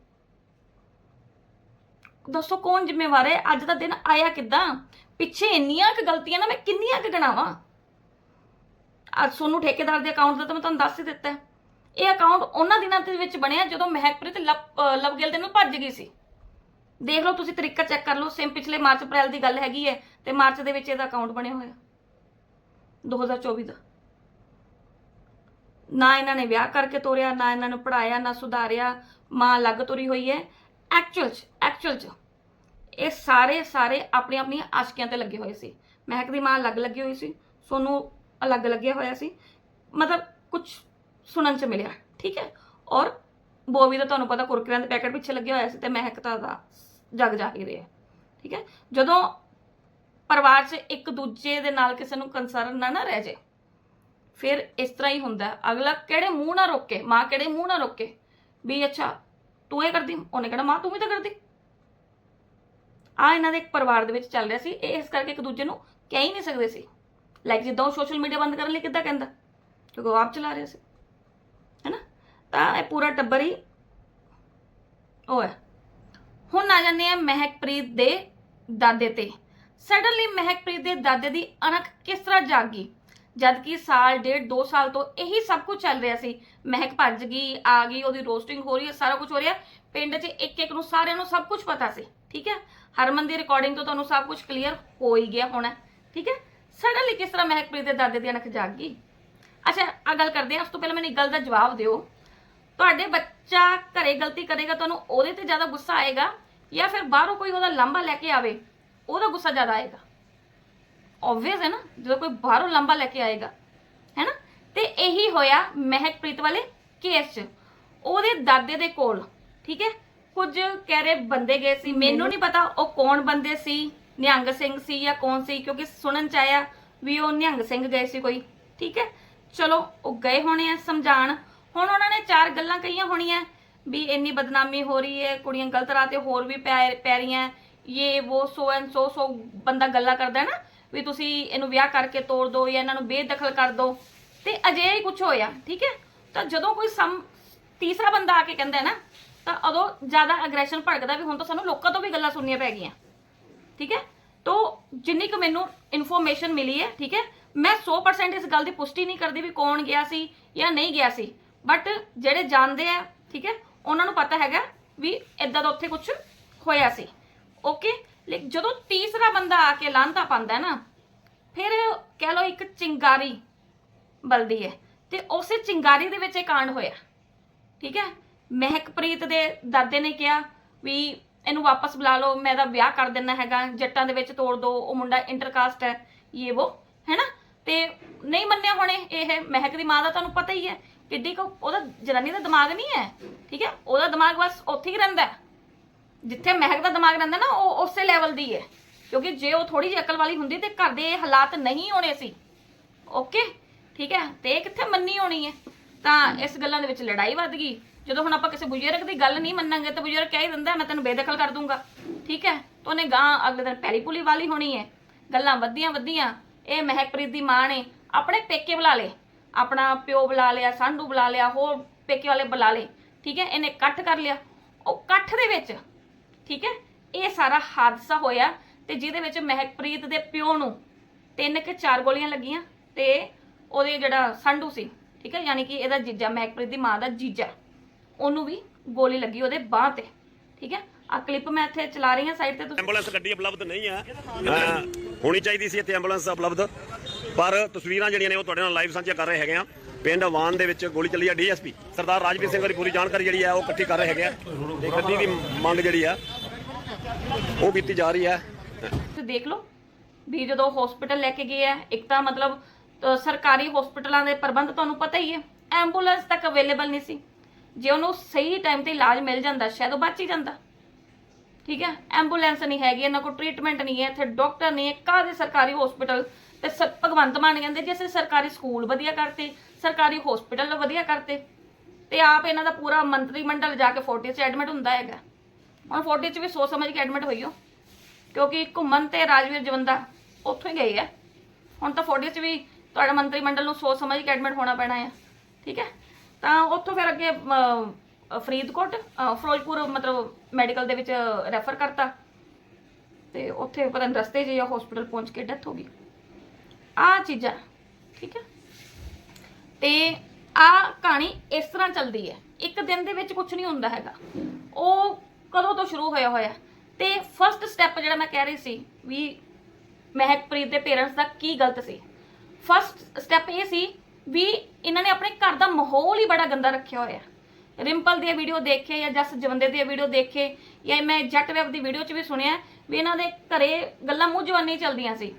ਦੱਸੋ ਕੌਣ ਜ਼ਿੰਮੇਵਾਰ ਹੈ? ਅੱਜ ਦਾ ਦਿਨ ਆਇਆ ਕਿੱਦਾਂ? ਪਿੱਛੇ ਇੰਨੀਆਂ ਕੁ ਗਲਤੀਆਂ ਨਾ ਮੈਂ ਕਿੰਨੀਆਂ ਕੁ ਗਣਾਵਾਂ। ਅੱਜ ਸੋਨੂੰ ਠੇਕੇਦਾਰ ਦੇ ਅਕਾਊਂਟ ਦਾ ਤਾਂ ਮੈਂ ਤੁਹਾਨੂੰ ਦੱਸ ਹੀ ਦਿੱਤਾ। ਇਹ ਅਕਾਊਂਟ ਉਹਨਾਂ ਦਿਨਾਂ ਦੇ ਵਿੱਚ ਬਣਿਆ ਜਦੋਂ ਮਹਿਕਪ੍ਰੀਤ ਲਵ, ਅਹ ਲਵਗਿਲ ਦੇ ਨਾਲ ਭੱਜ ਗਈ ਸੀ। ਦੇਖ ਲਓ, ਤੁਸੀਂ ਤਰੀਕਾ ਚੈੱਕ ਕਰ ਲਓ। ਸੇਮ ਪਿਛਲੇ ਮਾਰਚ ਅਪ੍ਰੈਲ ਦੀ ਗੱਲ ਹੈਗੀ ਹੈ ਤੇ ਮਾਰਚ ਦੇ ਵਿੱਚ ਇਹਦਾ ਅਕਾਊਂਟ ਬਣਿਆ ਹੋਇਆ। 2024 ਦਾ। ਨਾ ਇਹਨਾਂ ਨੇ ਵਿਆਹ ਕਰਕੇ ਤੋਰਿਆ, ਨਾ ਇਹਨਾਂ ਨੂੰ ਪੜਾਇਆ ਨਾ ਸੁਧਾਰਿਆ। ਮਾਂ ਅਲੱਗ ਤੁਰੀ ਹੋਈ ਹੈ। ਐਕਚੁਅਲ ਚ ਐਕਚੁਅਲ ਚ। ਇਹ ਸਾਰੇ ਸਾਰੇ ਆਪਣੀ ਆਪਣੀ ਆਸ਼ਕੀਆਂ ਤੇ ਲੱਗੇ ਹੋਏ ਸੀ। ਮਹਿਕ ਦੀ ਮਾਂ ਅਲੱਗ ਲੱਗੀ ਹੋਈ ਸੀ। ਸੋਨੂੰ ਅਲੱਗ ਲੱਗਿਆ ਹੋਇਆ ਸੀ। ਮਤਲਬ ਕੁਝ ਸੁਣਨ ਚ ਮਿਲਿਆ। ਠੀਕ ਹੈ? ਔਰ ਬੋਵੀ ਦਾ ਤੁਹਾਨੂੰ ਪਤਾ ਕੁਰਕਰਿਆਂ ਦੇ ਪੈਕੇਟ ਪਿੱਛੇ ਲੱਗਿਆ ਹੋਇਆ ਸੀ ਤੇ ਮਹਿਕਤਾ ਦਾ ਜਗ ਜਾ ਕੇ ਰਿਹਾ। ਠੀਕ ਹੈ? ਜਦੋਂ ਪਰਿਵਾਰ 'ਚ ਇੱਕ ਦੂਜੇ ਦੇ ਨਾਲ ਕਿਸੇ ਨੂੰ ਕੰਸਰਨ ਨਾ ਨਾ ਰਹਿ ਜੇ, ਫਿਰ ਇਸ ਤਰ੍ਹਾਂ ਹੀ ਹੁੰਦਾ ਅਗਲਾ ਕਿਹੜੇ ਮੂੰਹ ਨਾਲ ਰੋਕੇ? ਮਾਂ ਕਿਹੜੇ ਮੂੰਹ ਨਾਲ ਰੋਕੇ? ਵੀ ਅੱਛਾ, ਤੂੰ ਇਹ ਕਰਦੀ, ਉਹਨੇ ਕਹਿਣਾ ਮਾਂ ਤੂੰ ਵੀ ਤਾਂ ਕਰਦੀ। ਆ ਇਹਨਾਂ ਦੇ ਇੱਕ ਪਰਿਵਾਰ ਦੇ ਵਿੱਚ ਚੱਲ ਰਿਹਾ ਸੀ। ਇਹ ਇਸ ਕਰਕੇ ਇੱਕ ਦੂਜੇ ਨੂੰ ਕਹਿ ਹੀ ਨਹੀਂ ਸਕਦੇ ਸੀ। ਲਾਈਕ ਜਿੱਦਾਂ ਉਹ ਸੋਸ਼ਲ ਮੀਡੀਆ ਬੰਦ ਕਰਨ ਲਈ ਕਿੱਦਾਂ ਕਹਿੰਦਾ? ਕਿਉਂਕਿ ਉਹ ਆਪ ਚਲਾ ਰਿਹਾ ਸੀ। ਹੈਨਾ ਤਾਂ ਇਹ ਪੂਰਾ ਟੱਬਰ ਹੀ ਉਹ ਹੈ। ਹੁਣ ਆ ਜਾਂਦੇ ਆ ਮਹਿਕਪ੍ਰੀਤ ਦੇ ਦਾਦੇ ਤੇ। ਸਡਨਲੀ ਮਹਿਕਪ੍ਰੀਤ ਦੇ ਦਾਦੇ ਦੀ ਅਣਖ ਕਿਸ ਤਰ੍ਹਾਂ ਜਾਗ ਗਈ? ਜਦ ਕਿ ਸਾਲ ਡੇਢ 2 ਸਾਲ ਤੋਂ ਇਹੀ ਸਭ ਕੁਝ ਚੱਲ ਰਿਹਾ ਸੀ। ਮਹਿਕ ਭੱਜ ਗਈ, ਆ ਗਈ, ਉਹਦੀ ਰੋਸਟਿੰਗ ਹੋ ਰਹੀ ਹੈ, ਸਾਰਾ ਕੁਝ ਹੋ ਰਿਹਾ। ਪਿੰਡ 'ਚ ਇੱਕ ਇੱਕ ਨੂੰ ਸਾਰਿਆਂ ਨੂੰ ਸਭ ਕੁਝ ਪਤਾ ਸੀ, ਠੀਕ ਹੈ? ਹਰਮਨ ਦੀ ਰਿਕਾਰਡਿੰਗ ਤੋਂ ਤੁਹਾਨੂੰ ਸਭ ਕੁਝ ਕਲੀਅਰ ਹੋ ਹੀ ਗਿਆ ਹੋਣਾ, ਠੀਕ ਹੈ? ਸਡਨਲੀ ਕਿਸ ਤਰ੍ਹਾਂ ਮਹਿਕਪ੍ਰੀਤ ਦੇ ਦਾਦੇ ਦੀ ਅਣਖ ਜਾਗ ਗਈ? ਅੱਛਾ ਆ ਗੱਲ ਕਰਦੇ ਹਾਂ, ਉਸ ਤੋਂ ਪਹਿਲਾਂ ਮੈਨੂੰ ਇੱਕ ਗੱਲ ਦਾ ਜਵਾਬ ਦਿਓ। ਤੁਹਾਡੇ ਬੱਚਾ ਘਰੇ ਗਲਤੀ ਕਰੇਗਾ, ਤੁਹਾਨੂੰ ਉਹਦੇ ਤੇ ਜ਼ਿਆਦਾ ਗੁੱਸਾ ਆਏਗਾ ਜਾਂ ਫਿਰ ਬਾਹਰੋਂ ਕੋਈ ਉਹਦਾ ਲੰਬਾ ਲੈ ਕੇ ਆਵੇ, ਉਹਦਾ ਗੁੱਸਾ ਜ਼ਿਆਦਾ ਆਏਗਾ। ਆਬਵੀਅਸ ਹੈ ਨਾ, ਜਦੋਂ ਕੋਈ ਬਾਹਰੋਂ ਲੰਬਾ ਲੈ ਕੇ ਆਏਗਾ, ਹੈ ਨਾ? ਤੇ ਇਹੀ ਹੋਇਆ ਮਹਿਕਪ੍ਰੀਤ ਵਾਲੇ ਕੇਸ 'ਚ। ਉਹਦੇ ਦਾਦੇ ਦੇ ਕੋਲ, ਠੀਕ ਹੈ? ਕੁਝ ਕਹਿ ਰਹੇ ਬੰਦੇ ਗਏ ਸੀ, ਮੈਨੂੰ ਨਹੀਂ ਪਤਾ ਉਹ ਕੌਣ ਬੰਦੇ ਸੀ, ਨਿਹੰਗ ਸਿੰਘ ਸੀ ਜਾਂ ਕੌਣ ਸੀ, ਕਿਉਂਕਿ ਸੁਣਨ ਚ ਆਇਆ ਵੀ ਉਹ ਨਿਹੰਗ ਸਿੰਘ ਗਏ ਸੀ ਕੋਈ, ਠੀਕ ਹੈ? ਚਲੋ, ਉਹ ਗਏ ਹੋਣੇ ਆ ਸਮਝਾਣ ਹੁਣ ਉਹਨਾਂ ਨੇ ਚਾਰ ਗੱਲਾਂ ਕਹੀਆਂ ਹੋਣੀਆਂ ਵੀ ਇੰਨੀ ਬਦਨਾਮੀ ਹੋ ਰਹੀ ਹੈ, ਕੁੜੀਆਂ ਗਲਤ ਰਾਹ ਤੇ ਹੋਰ ਵੀ ਪੈ ਪੈ ਰਹੀਆਂ ਇਹ ਉਹ ਸੋ ਐਂਡ ਸੋ ਸੋ ਬੰਦਾ ਗੱਲਾਂ ਕਰਦਾ ਹੈ ਨਾ ਵੀ ਤੁਸੀਂ ਇਹਨੂੰ ਵਿਆਹ ਕਰਕੇ ਤੋੜ ਦਿਓ ਜਾਂ ਇਹਨਾਂ ਨੂੰ ਬੇਦਖਲ ਕਰ ਦਿਓ ਤੇ ਅਜੇ ਹੀ ਕੁਝ ਹੋਇਆ, ਠੀਕ ਹੈ? ਤਾਂ ਜਦੋਂ ਕੋਈ ਸਮ, ਤੀਸਰਾ ਬੰਦਾ ਆ ਕੇ ਕਹਿੰਦਾ ਨਾ, ਤਾਂ ਉਦੋਂ ਜ਼ਿਆਦਾ ਅਗਰੈਸ਼ਨ ਭੜਕਦਾ ਵੀ ਹੁਣ ਤਾਂ ਸਾਨੂੰ ਲੋਕਾਂ ਤੋਂ ਵੀ ਗੱਲਾਂ ਸੁਣਨੀਆਂ ਪੈ ਗਈਆਂ, ਠੀਕ ਹੈ? ਤੋ ਜਿੰਨੀ ਕੁ ਮੈਨੂੰ ਇਨਫੋਰਮੇਸ਼ਨ ਮਿਲੀ ਹੈ, ਠੀਕ ਹੈ? ਮੈਂ 100% ਇਸ ਗੱਲ ਦੀ ਪੁਸ਼ਟੀ ਨਹੀਂ ਕਰਦੀ ਵੀ ਕੌਣ ਗਿਆ ਸੀ ਜਾਂ ਨਹੀਂ ਗਿਆ ਸੀ। ਬਟ ਜਿਹੜੇ ਜਾਣਦੇ ਆ, ਠੀਕ ਹੈ, ਉਹਨਾਂ ਨੂੰ ਪਤਾ ਹੈਗਾ ਵੀ ਇਦਾਂ ਦਾ ਉੱਥੇ ਕੁਝ ਹੋਇਆ ਸੀ। ਓਕੇ ਲੇਕਿਨ ਜਦੋਂ ਤੀਸਰਾ ਬੰਦਾ ਆ ਕੇ ਲਾਂਤਾ ਪਾਉਂਦਾ ਨਾ, ਫਿਰ ਕਹਿ ਲਓ ਇੱਕ ਚਿੰਗਾਰੀ ਬਲਦੀ ਹੈ। ਤੇ ਉਸੇ ਚਿੰਗਾਰੀ ਦੇ ਵਿੱਚ ਇਹ ਕਾਂਡ ਹੋਇਆ। ਠੀਕ ਹੈ? ਮਹਿਕਪ੍ਰੀਤ ਦੇ ਦਾਦੇ ਨੇ ਕਿਹਾ ਵੀ ਇਹਨੂੰ ਵਾਪਸ ਬੁਲਾ ਲਓ, ਮੈਂ ਇਹਦਾ ਵਿਆਹ ਕਰ ਦੇਣਾ ਹੈਗਾ, ਜੱਟਾਂ ਦੇ ਵਿੱਚ ਤੋੜ ਦੋ, ਉਹ ਮੁੰਡਾ ਇੰਟਰਕਾਸਟ ਹੈ ਇਹ ਉਹ ਹੈਨਾ ਤੇ ਨਹੀਂ ਮੰਨਿਆ ਹੋਣੇ, ਇਹ ਮਹਿਕ ਦੀ ਮਾਂ ਦਾ ਤੁਹਾਨੂੰ ਪਤਾ ਹੀ ਹੈ। ਕਿੱਡੀ ਕੋ ਉਹਦਾ ਜਨਾਨੀ ਦਾ ਦਿਮਾਗ ਨਹੀਂ ਹੈ, ਠੀਕ ਹੈ? ਉਹਦਾ ਦਿਮਾਗ ਬਸ ਉੱਥੇ ਹੀ ਰਹਿੰਦਾ ਜਿੱਥੇ ਮਹਿਕ ਦਾ ਦਿਮਾਗ ਰਹਿੰਦਾ ਨਾ, ਉਹ ਉਸੇ ਲੈਵਲ ਦੀ ਹੈ। ਕਿਉਂਕਿ ਜੇ ਉਹ ਥੋੜੀ ਜਿਹੀ ਅਕਲ ਵਾਲੀ ਹੁੰਦੀ ਤੇ ਘਰ ਦੇ ਇਹ ਹਾਲਾਤ ਨਹੀਂ ਹੋਣੇ ਸੀ। ਓਕੇ ਠੀਕ ਹੈ? ਤੇ ਇਹ ਕਿੱਥੇ ਮੰਨੀ ਹੋਣੀ ਹੈ? ਤਾਂ ਇਸ ਗੱਲਾਂ ਦੇ ਵਿੱਚ ਲੜਾਈ ਵੱਧ ਗਈ। ਜਦੋਂ ਹੁਣ ਆਪਾਂ ਕਿਸੇ ਬਜ਼ੁਰਗ ਦੀ ਗੱਲ ਨਹੀਂ ਮੰਨਾਂਗੇ ਤਾਂ ਬਜ਼ੁਰਗ ਕਹਿ ਹੀ ਦਿੰਦਾ, ਮੈਂ ਤੈਨੂੰ ਬੇਦਖਲ ਕਰ ਦੂੰਗਾ। ਠੀਕ ਹੈ? ਤਾਂ ਉਹਨੇ ਗਾਂ ਅਗਲੇ ਦਿਨ ਪੈਰੀ ਪੁਲੀ ਵਾਲੀ ਹੋਣੀ ਹੈ। ਗੱਲਾਂ ਵਧੀਆਂ ਵਧੀਆਂ ਇਹ ਮਹਿਕਪ੍ਰੀਤ ਦੀ ਮਾਂ ਨੇ ਆਪਣੇ ਪੇਕੇ ਬੁਲਾ ਲਏ। ਆਪਣਾ ਪਿਓ ਬੁਲਾ ਲਿਆ, ਸਾਂਢੂ ਬੁਲਾ ਲਿਆ, ਹੋਰ ਪੇਕੇ ਵਾਲੇ ਬੁਲਾ ਲਏ, ਠੀਕ ਹੈ? ਇਹਨੇ ਇਕੱਠ ਕਰ ਲਿਆ। ਉਹ ਇਕੱਠ ਦੇ ਵਿੱਚ, ਠੀਕ ਹੈ? ਇਹ ਸਾਰਾ ਹਾਦਸਾ ਹੋਇਆ ਤੇ ਜਿਹਦੇ ਵਿੱਚ ਮਹਿਕਪ੍ਰੀਤ ਦੇ ਪਿਓ ਨੂੰ ਤਿੰਨ ਕਿ ਚਾਰ ਗੋਲੀਆਂ ਲੱਗੀਆਂ ਤੇ ਉਹਦੇ ਜਿਹੜਾ ਸੰਡੂ ਸੀ, ਠੀਕ ਹੈ? ਯਾਨੀ ਕਿ ਇਹਦਾ ਜੀਜਾ, ਮਹਿਕਪ੍ਰੀਤ ਦੀ ਮਾਂ ਦਾ ਜੀਜਾ, ਉਹਨੂੰ ਵੀ ਗੋਲੀ ਲੱਗੀ ਉਹਦੇ ਬਾਹ ਤੇ, ਠੀਕ ਹੈ? ਆ ਕਲਿੱਪ ਮੈਂ ਇੱਥੇ ਚਲਾ ਰਹੀ ਹਾਂ ਸਾਈਡ ਤੇ ਤੁਸੀਂ ਐਂਬੂਲੈਂਸ ਗੱਡੀ ਉਪਲਬਧ ਨਹੀਂ ਹੈ, ਹੋਣੀ ਚਾਹੀਦੀ ਸੀ ਇੱਥੇ ਐਂਬੂਲੈਂਸ ਉਪਲਬਧ। ਪਰ ਤਸਵੀਰਾਂ ਜਿਹੜੀਆਂ ਨੇ ਉਹ ਤੁਹਾਡੇ ਨਾਲ ਲਾਈਵ ਸਾਂਝੀਆਂ ਕਰ ਰਹੇ ਹੈਗੇ ਆ। ਪਿੰਡ ਵਾਨ ਦੇ ਵਿੱਚ ਗੋਲੀ ਚੱਲੀ ਆ ਡੀਐਸਪੀ। ਸਰਦਾਰ ਰਾਜਵੀਰ ਸਿੰਘ ਦੀ ਪੂਰੀ ਜਾਣਕਾਰੀ ਜਿਹੜੀ ਹੈ ਉਹ ਇਕੱਠੀ ਕਰ ਰਹੇ ਹੈਗੇ ਆ। ਤੇ ਗੱਡੀ ਦੀ ਮੰਗ ਜਿਹੜੀ ਆ ਉਹ ਕੀਤੀ ਜਾ ਰਹੀ ਹੈ ਤੁਸੀਂ ਦੇਖ ਲਓ ਵੀ ਜਦੋਂ ਹਸਪੀਟਲ ਲੈ ਕੇ ਗਏ ਆ ਇੱਕ ਤਾਂ ਮਤਲਬ ਅ, ਸਰਕਾਰੀ ਹਸਪੀਟਲਾਂ ਦੇ ਪ੍ਰਬੰਧ ਤੁਹਾਨੂੰ ਪਤਾ ਹੀ ਹੈ ਐਂਬੂਲੈਂਸ ਤੱਕ ਅਵੇਲੇਬਲ ਨਹੀਂ ਸੀ। ਜੇ ਉਹਨੂੰ ਸਹੀ ਟਾਈਮ ਤੇ ਇਲਾਜ ਮਿਲ ਜਾਂਦਾ ਸ਼ਾਇਦ ਉਹ ਬਚ ਹੀ ਜਾਂਦਾ। ਠੀਕ ਹੈ? ਐਂਬੂਲੈਂਸ ਨਹੀਂ ਹੈਗੀ, ਇਹਨਾਂ ਕੋਲ ਟ੍ਰੀਟਮੈਂਟ ਨਹੀਂ ਹੈ, ਇੱਥੇ ਡਾਕਟਰ ਨਹੀਂ ਹੈ, ਕਾਹਦੇ ਸਰਕਾਰੀ ਹਸਪੀਟਲ ਤੇ ਸ- ਭਗਵੰਤ ਮਾਨ ਕਹਿੰਦੇ ਜੇ, ਅਸੀਂ ਸਰਕਾਰੀ ਸਕੂਲ ਵਧੀਆ ਕਰਤੇ, ਸਰਕਾਰੀ ਹਸਪੀਟਲ ਵਧੀਆ ਕਰਤੇ। ਤੇ ਆਪ ਇਹਨਾਂ ਦਾ ਪੂਰਾ ਮੰਤਰੀ ਮੰਡਲ ਜਾ ਕੇ 40 ਚ ਐਡਮਿਟ ਹੁੰਦਾ ਹੈਗਾ। ਹੁਣ 40 ਚ ਵੀ ਸੋਚ ਸਮਝ ਕੇ ਐਡਮਿਟ ਹੋਈਓ ਕਿਉਂਕਿ ਘੁੰਮਣ ਤੇ ਰਾਜਵੀਰ ਜਵੰਦਾ ਉੱਥੋਂ ਹੀ ਗਏ ਆ। ਹੁਣ ਤਾਂ 40 ਚ ਵੀ ਤੁਹਾਡਾ ਮੰਤਰੀ ਮੰਡਲ ਨੂੰ ਸੋਚ ਸਮਝ ਕੇ ਐਡਮਿਟ ਹੋਣਾ ਪੈਣਾ ਹੈ ਠੀਕ ਹੈ? ਤਾਂ ਉੱਥੋਂ ਫਿਰ ਅੱਗੇ ਫਰੀਦਕੋਟ ਫਿਰੋਜ਼ਪੁਰ ਮਤਲਬ ਮੈਡੀਕਲ ਦੇ ਵਿੱਚ ਰੈਫਰ ਕਰਤਾ। ਤੇ ਉੱਥੇ ਪਤਾ ਨਹੀਂ ਰਸਤੇ 'ਚ ਜਾਂ ਹਸਪੀਟਲ ਪਹੁੰਚ ਕੇ ਡੈਥ ਹੋ ਗਈ। ਆ ਚੀਜ਼ਾਂ, ਠੀਕ ਹੈ? ਤੇ ਆ ਕਹਾਣੀ ਇਸ ਤਰ੍ਹਾਂ ਚੱਲਦੀ ਹੈ। ਇੱਕ ਦਿਨ ਦੇ ਵਿੱਚ ਕੁਝ ਨਹੀਂ ਹੁੰਦਾ ਹੈਗਾ। ਉਹ ਕਦੋਂ ਤੋਂ ਸ਼ੁਰੂ ਹੋਇਆ ਹੋਇਆ? ਤੇ ਫਰਸਟ ਸਟੈਪ ਜਿਹੜਾ ਮੈਂ ਕਹਿ ਰਹੀ ਸੀ ਵੀ ਮਹਿਕਪ੍ਰੀਤ ਦੇ ਪੇਰੈਂਟਸ ਦਾ ਕੀ ਗਲਤ ਸੀ? ਫਰਸਟ ਸਟੈਪ ਇਹ ਸੀ ਵੀ ਇਹਨਾਂ ਨੇ ਆਪਣੇ ਘਰ ਦਾ ਮਾਹੌਲ ਹੀ ਬੜਾ ਗੰਦਾ ਰੱਖਿਆ ਹੋਇਆ। ਰਿੰਪਲ ਦੀ ਵੀਡੀਓ ਦੇਖੇ ਜਾਂ ਜਸ ਜਵੰਦੇ ਦੀ ਵੀਡੀਓ ਦੇਖੇ ਜਾਂ ਮੈਂ ਜੱਟ ਵੈਬ ਦੀ ਵੀਡੀਓ 'ਚ ਵੀ ਸੁਣਿਆ ਵੀ ਇਹਨਾਂ ਦੇ ਘਰੇ ਗੱਲਾਂ ਮੂੰਹ ਜਵਾਨੀ ਚੱਲਦੀਆਂ ਸੀ।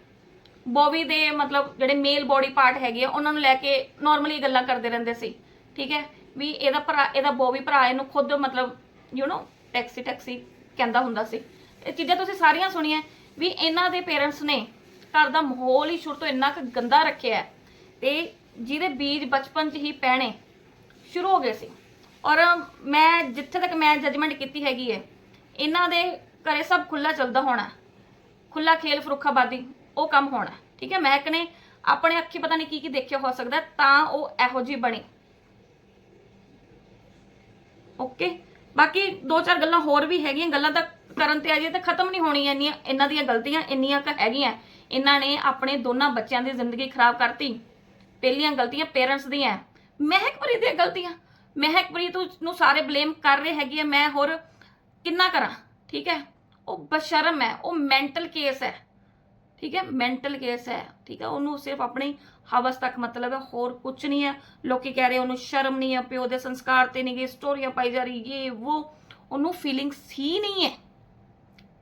ਬੋਬੀ ਦੇ ਮਤਲਬ ਜਿਹੜੇ ਮੇਲ ਬੋਡੀ ਪਾਰਟ ਹੈਗੇ ਆ, ਉਹਨਾਂ ਨੂੰ ਲੈ ਕੇ ਨਾਰਮਲੀ ਗੱਲਾਂ ਕਰਦੇ ਰਹਿੰਦੇ ਸੀ। ਠੀਕ ਹੈ? ਵੀ ਇਹਦਾ ਭਰਾ, ਇਹਦਾ ਬੋਬੀ ਭਰਾ ਇਹਨੂੰ ਖੁਦ ਮਤਲਬ ਯੂ نو ਟੈਕਸੀ ਟੈਕਸੀ ਕਹਿੰਦਾ ਹੁੰਦਾ ਸੀ। ਇਹ ਚੀਜ਼ਾਂ ਤੁਸੀਂ ਸਾਰੀਆਂ ਸੁਣੀਆਂ, ਵੀ ਇਹਨਾਂ ਦੇ ਪੇਰੈਂਟਸ ਨੇ ਘਰ ਦਾ ਮਾਹੌਲ ਹੀ ਸ਼ੁਰੂ ਤੋਂ ਇੰਨਾ ਕੁ ਗੰਦਾ ਰੱਖਿਆ ਹੈ ਤੇ ਜਿਹਦੇ ਬੀਜ ਬਚਪਨ 'ਚ ਹੀ ਪੈਣੇ ਸ਼ੁਰੂ ਹੋ ਗਏ ਸੀ। ਔਰ ਮੈਂ ਜਿੱਥੇ ਤੱਕ ਮੈਂ ਜਜਮੈਂਟ ਕੀਤੀ ਹੈਗੀ ਹੈ, ਇਹਨਾਂ ਦੇ ਘਰੇ ਸਭ ਖੁੱਲਾ ਚੱਲਦਾ ਹੋਣਾ ਖੁੱਲਾ ਖੇਲ ਫਰੁੱਖਾਬਾਦੀ, ਉਹ ਕੰਮ ਹੋਣਾ ਠੀਕ ਹੈ? ਮਹਿਕ ਨੇ ਆਪਣੇ ਅੱਖੀ ਪਤਾ ਨਹੀਂ ਕੀ ਕੀ ਦੇਖਿਆ ਹੋ ਸਕਦਾ, ਤਾਂ ਉਹ ਇਹੋ ਜੀ ਬਣੀ। ਓਕੇ? ਬਾਕੀ ਦੋ ਚਾਰ ਗੱਲਾਂ ਹੋਰ ਵੀ ਹੈਗੀਆਂ, ਗੱਲਾਂ ਤਾਂ ਕਰਨ ਤੇ ਆ ਜੇ ਤਾਂ ਖਤਮ ਨਹੀਂ ਹੋਣੀ ਇੰਨੀਆਂ, ਇਹਨਾਂ ਦੀਆਂ ਗਲਤੀਆਂ ਇੰਨੀਆਂ ਕੁ ਹੈਗੀਆਂ। ਇਹਨਾਂ ਨੇ ਆਪਣੇ ਦੋਨਾਂ ਬੱਚਿਆਂ ਦੀ ਜ਼ਿੰਦਗੀ ਖਰਾਬ ਕਰਤੀ। ਪਹਿਲੀਆਂ ਗਲਤੀਆਂ ਪੇਰੈਂਟਸ ਦੀਆਂ ਹੈ। ਮਹਿਕਪ੍ਰੀਤ ਦੀਆਂ ਗਲਤੀਆਂ। ਮਹਿਕਪ੍ਰੀਤ ਨੂੰ ਸਾਰੇ ਬਲੇਮ ਕਰ ਰਹੇ ਹੈਗੇ ਆ, ਮੈਂ ਹੋਰ ਕਿੰਨਾ ਕਰਾਂ? ਠੀਕ ਹੈ? ਉਹ ਬਸ਼ਰਮ ਹੈ, ਉਹ ਮੈਂਟਲ ਕੇਸ ਹੈ। ਠੀਕ ਹੈ? ਮੈਂਟਲ ਕੇਸ ਹੈ। ਠੀਕ ਹੈ? ਉਹਨੂੰ ਸਿਰਫ ਆਪਣੀ ਹਵਸ ਤੱਕ ਮਤਲਬ ਹੈ, ਹੋਰ ਕੁਝ ਨਹੀਂ ਹੈ। ਲੋਕੀ ਕਹਿ ਰਹੇ ਉਹਨੂੰ ਸ਼ਰਮ ਨਹੀਂ ਹੈ, ਪਿਓ ਦੇ ਸੰਸਕਾਰ ਤੇ ਨਹੀਂ ਗਈ ਸਟੋਰੀਆਂ ਪਾਈ ਜਾ ਰਹੀ ਇਹ ਉਹ ਉਹਨੂੰ ਫੀਲਿੰਗਸ ਹੀ ਨਹੀਂ ਹੈ।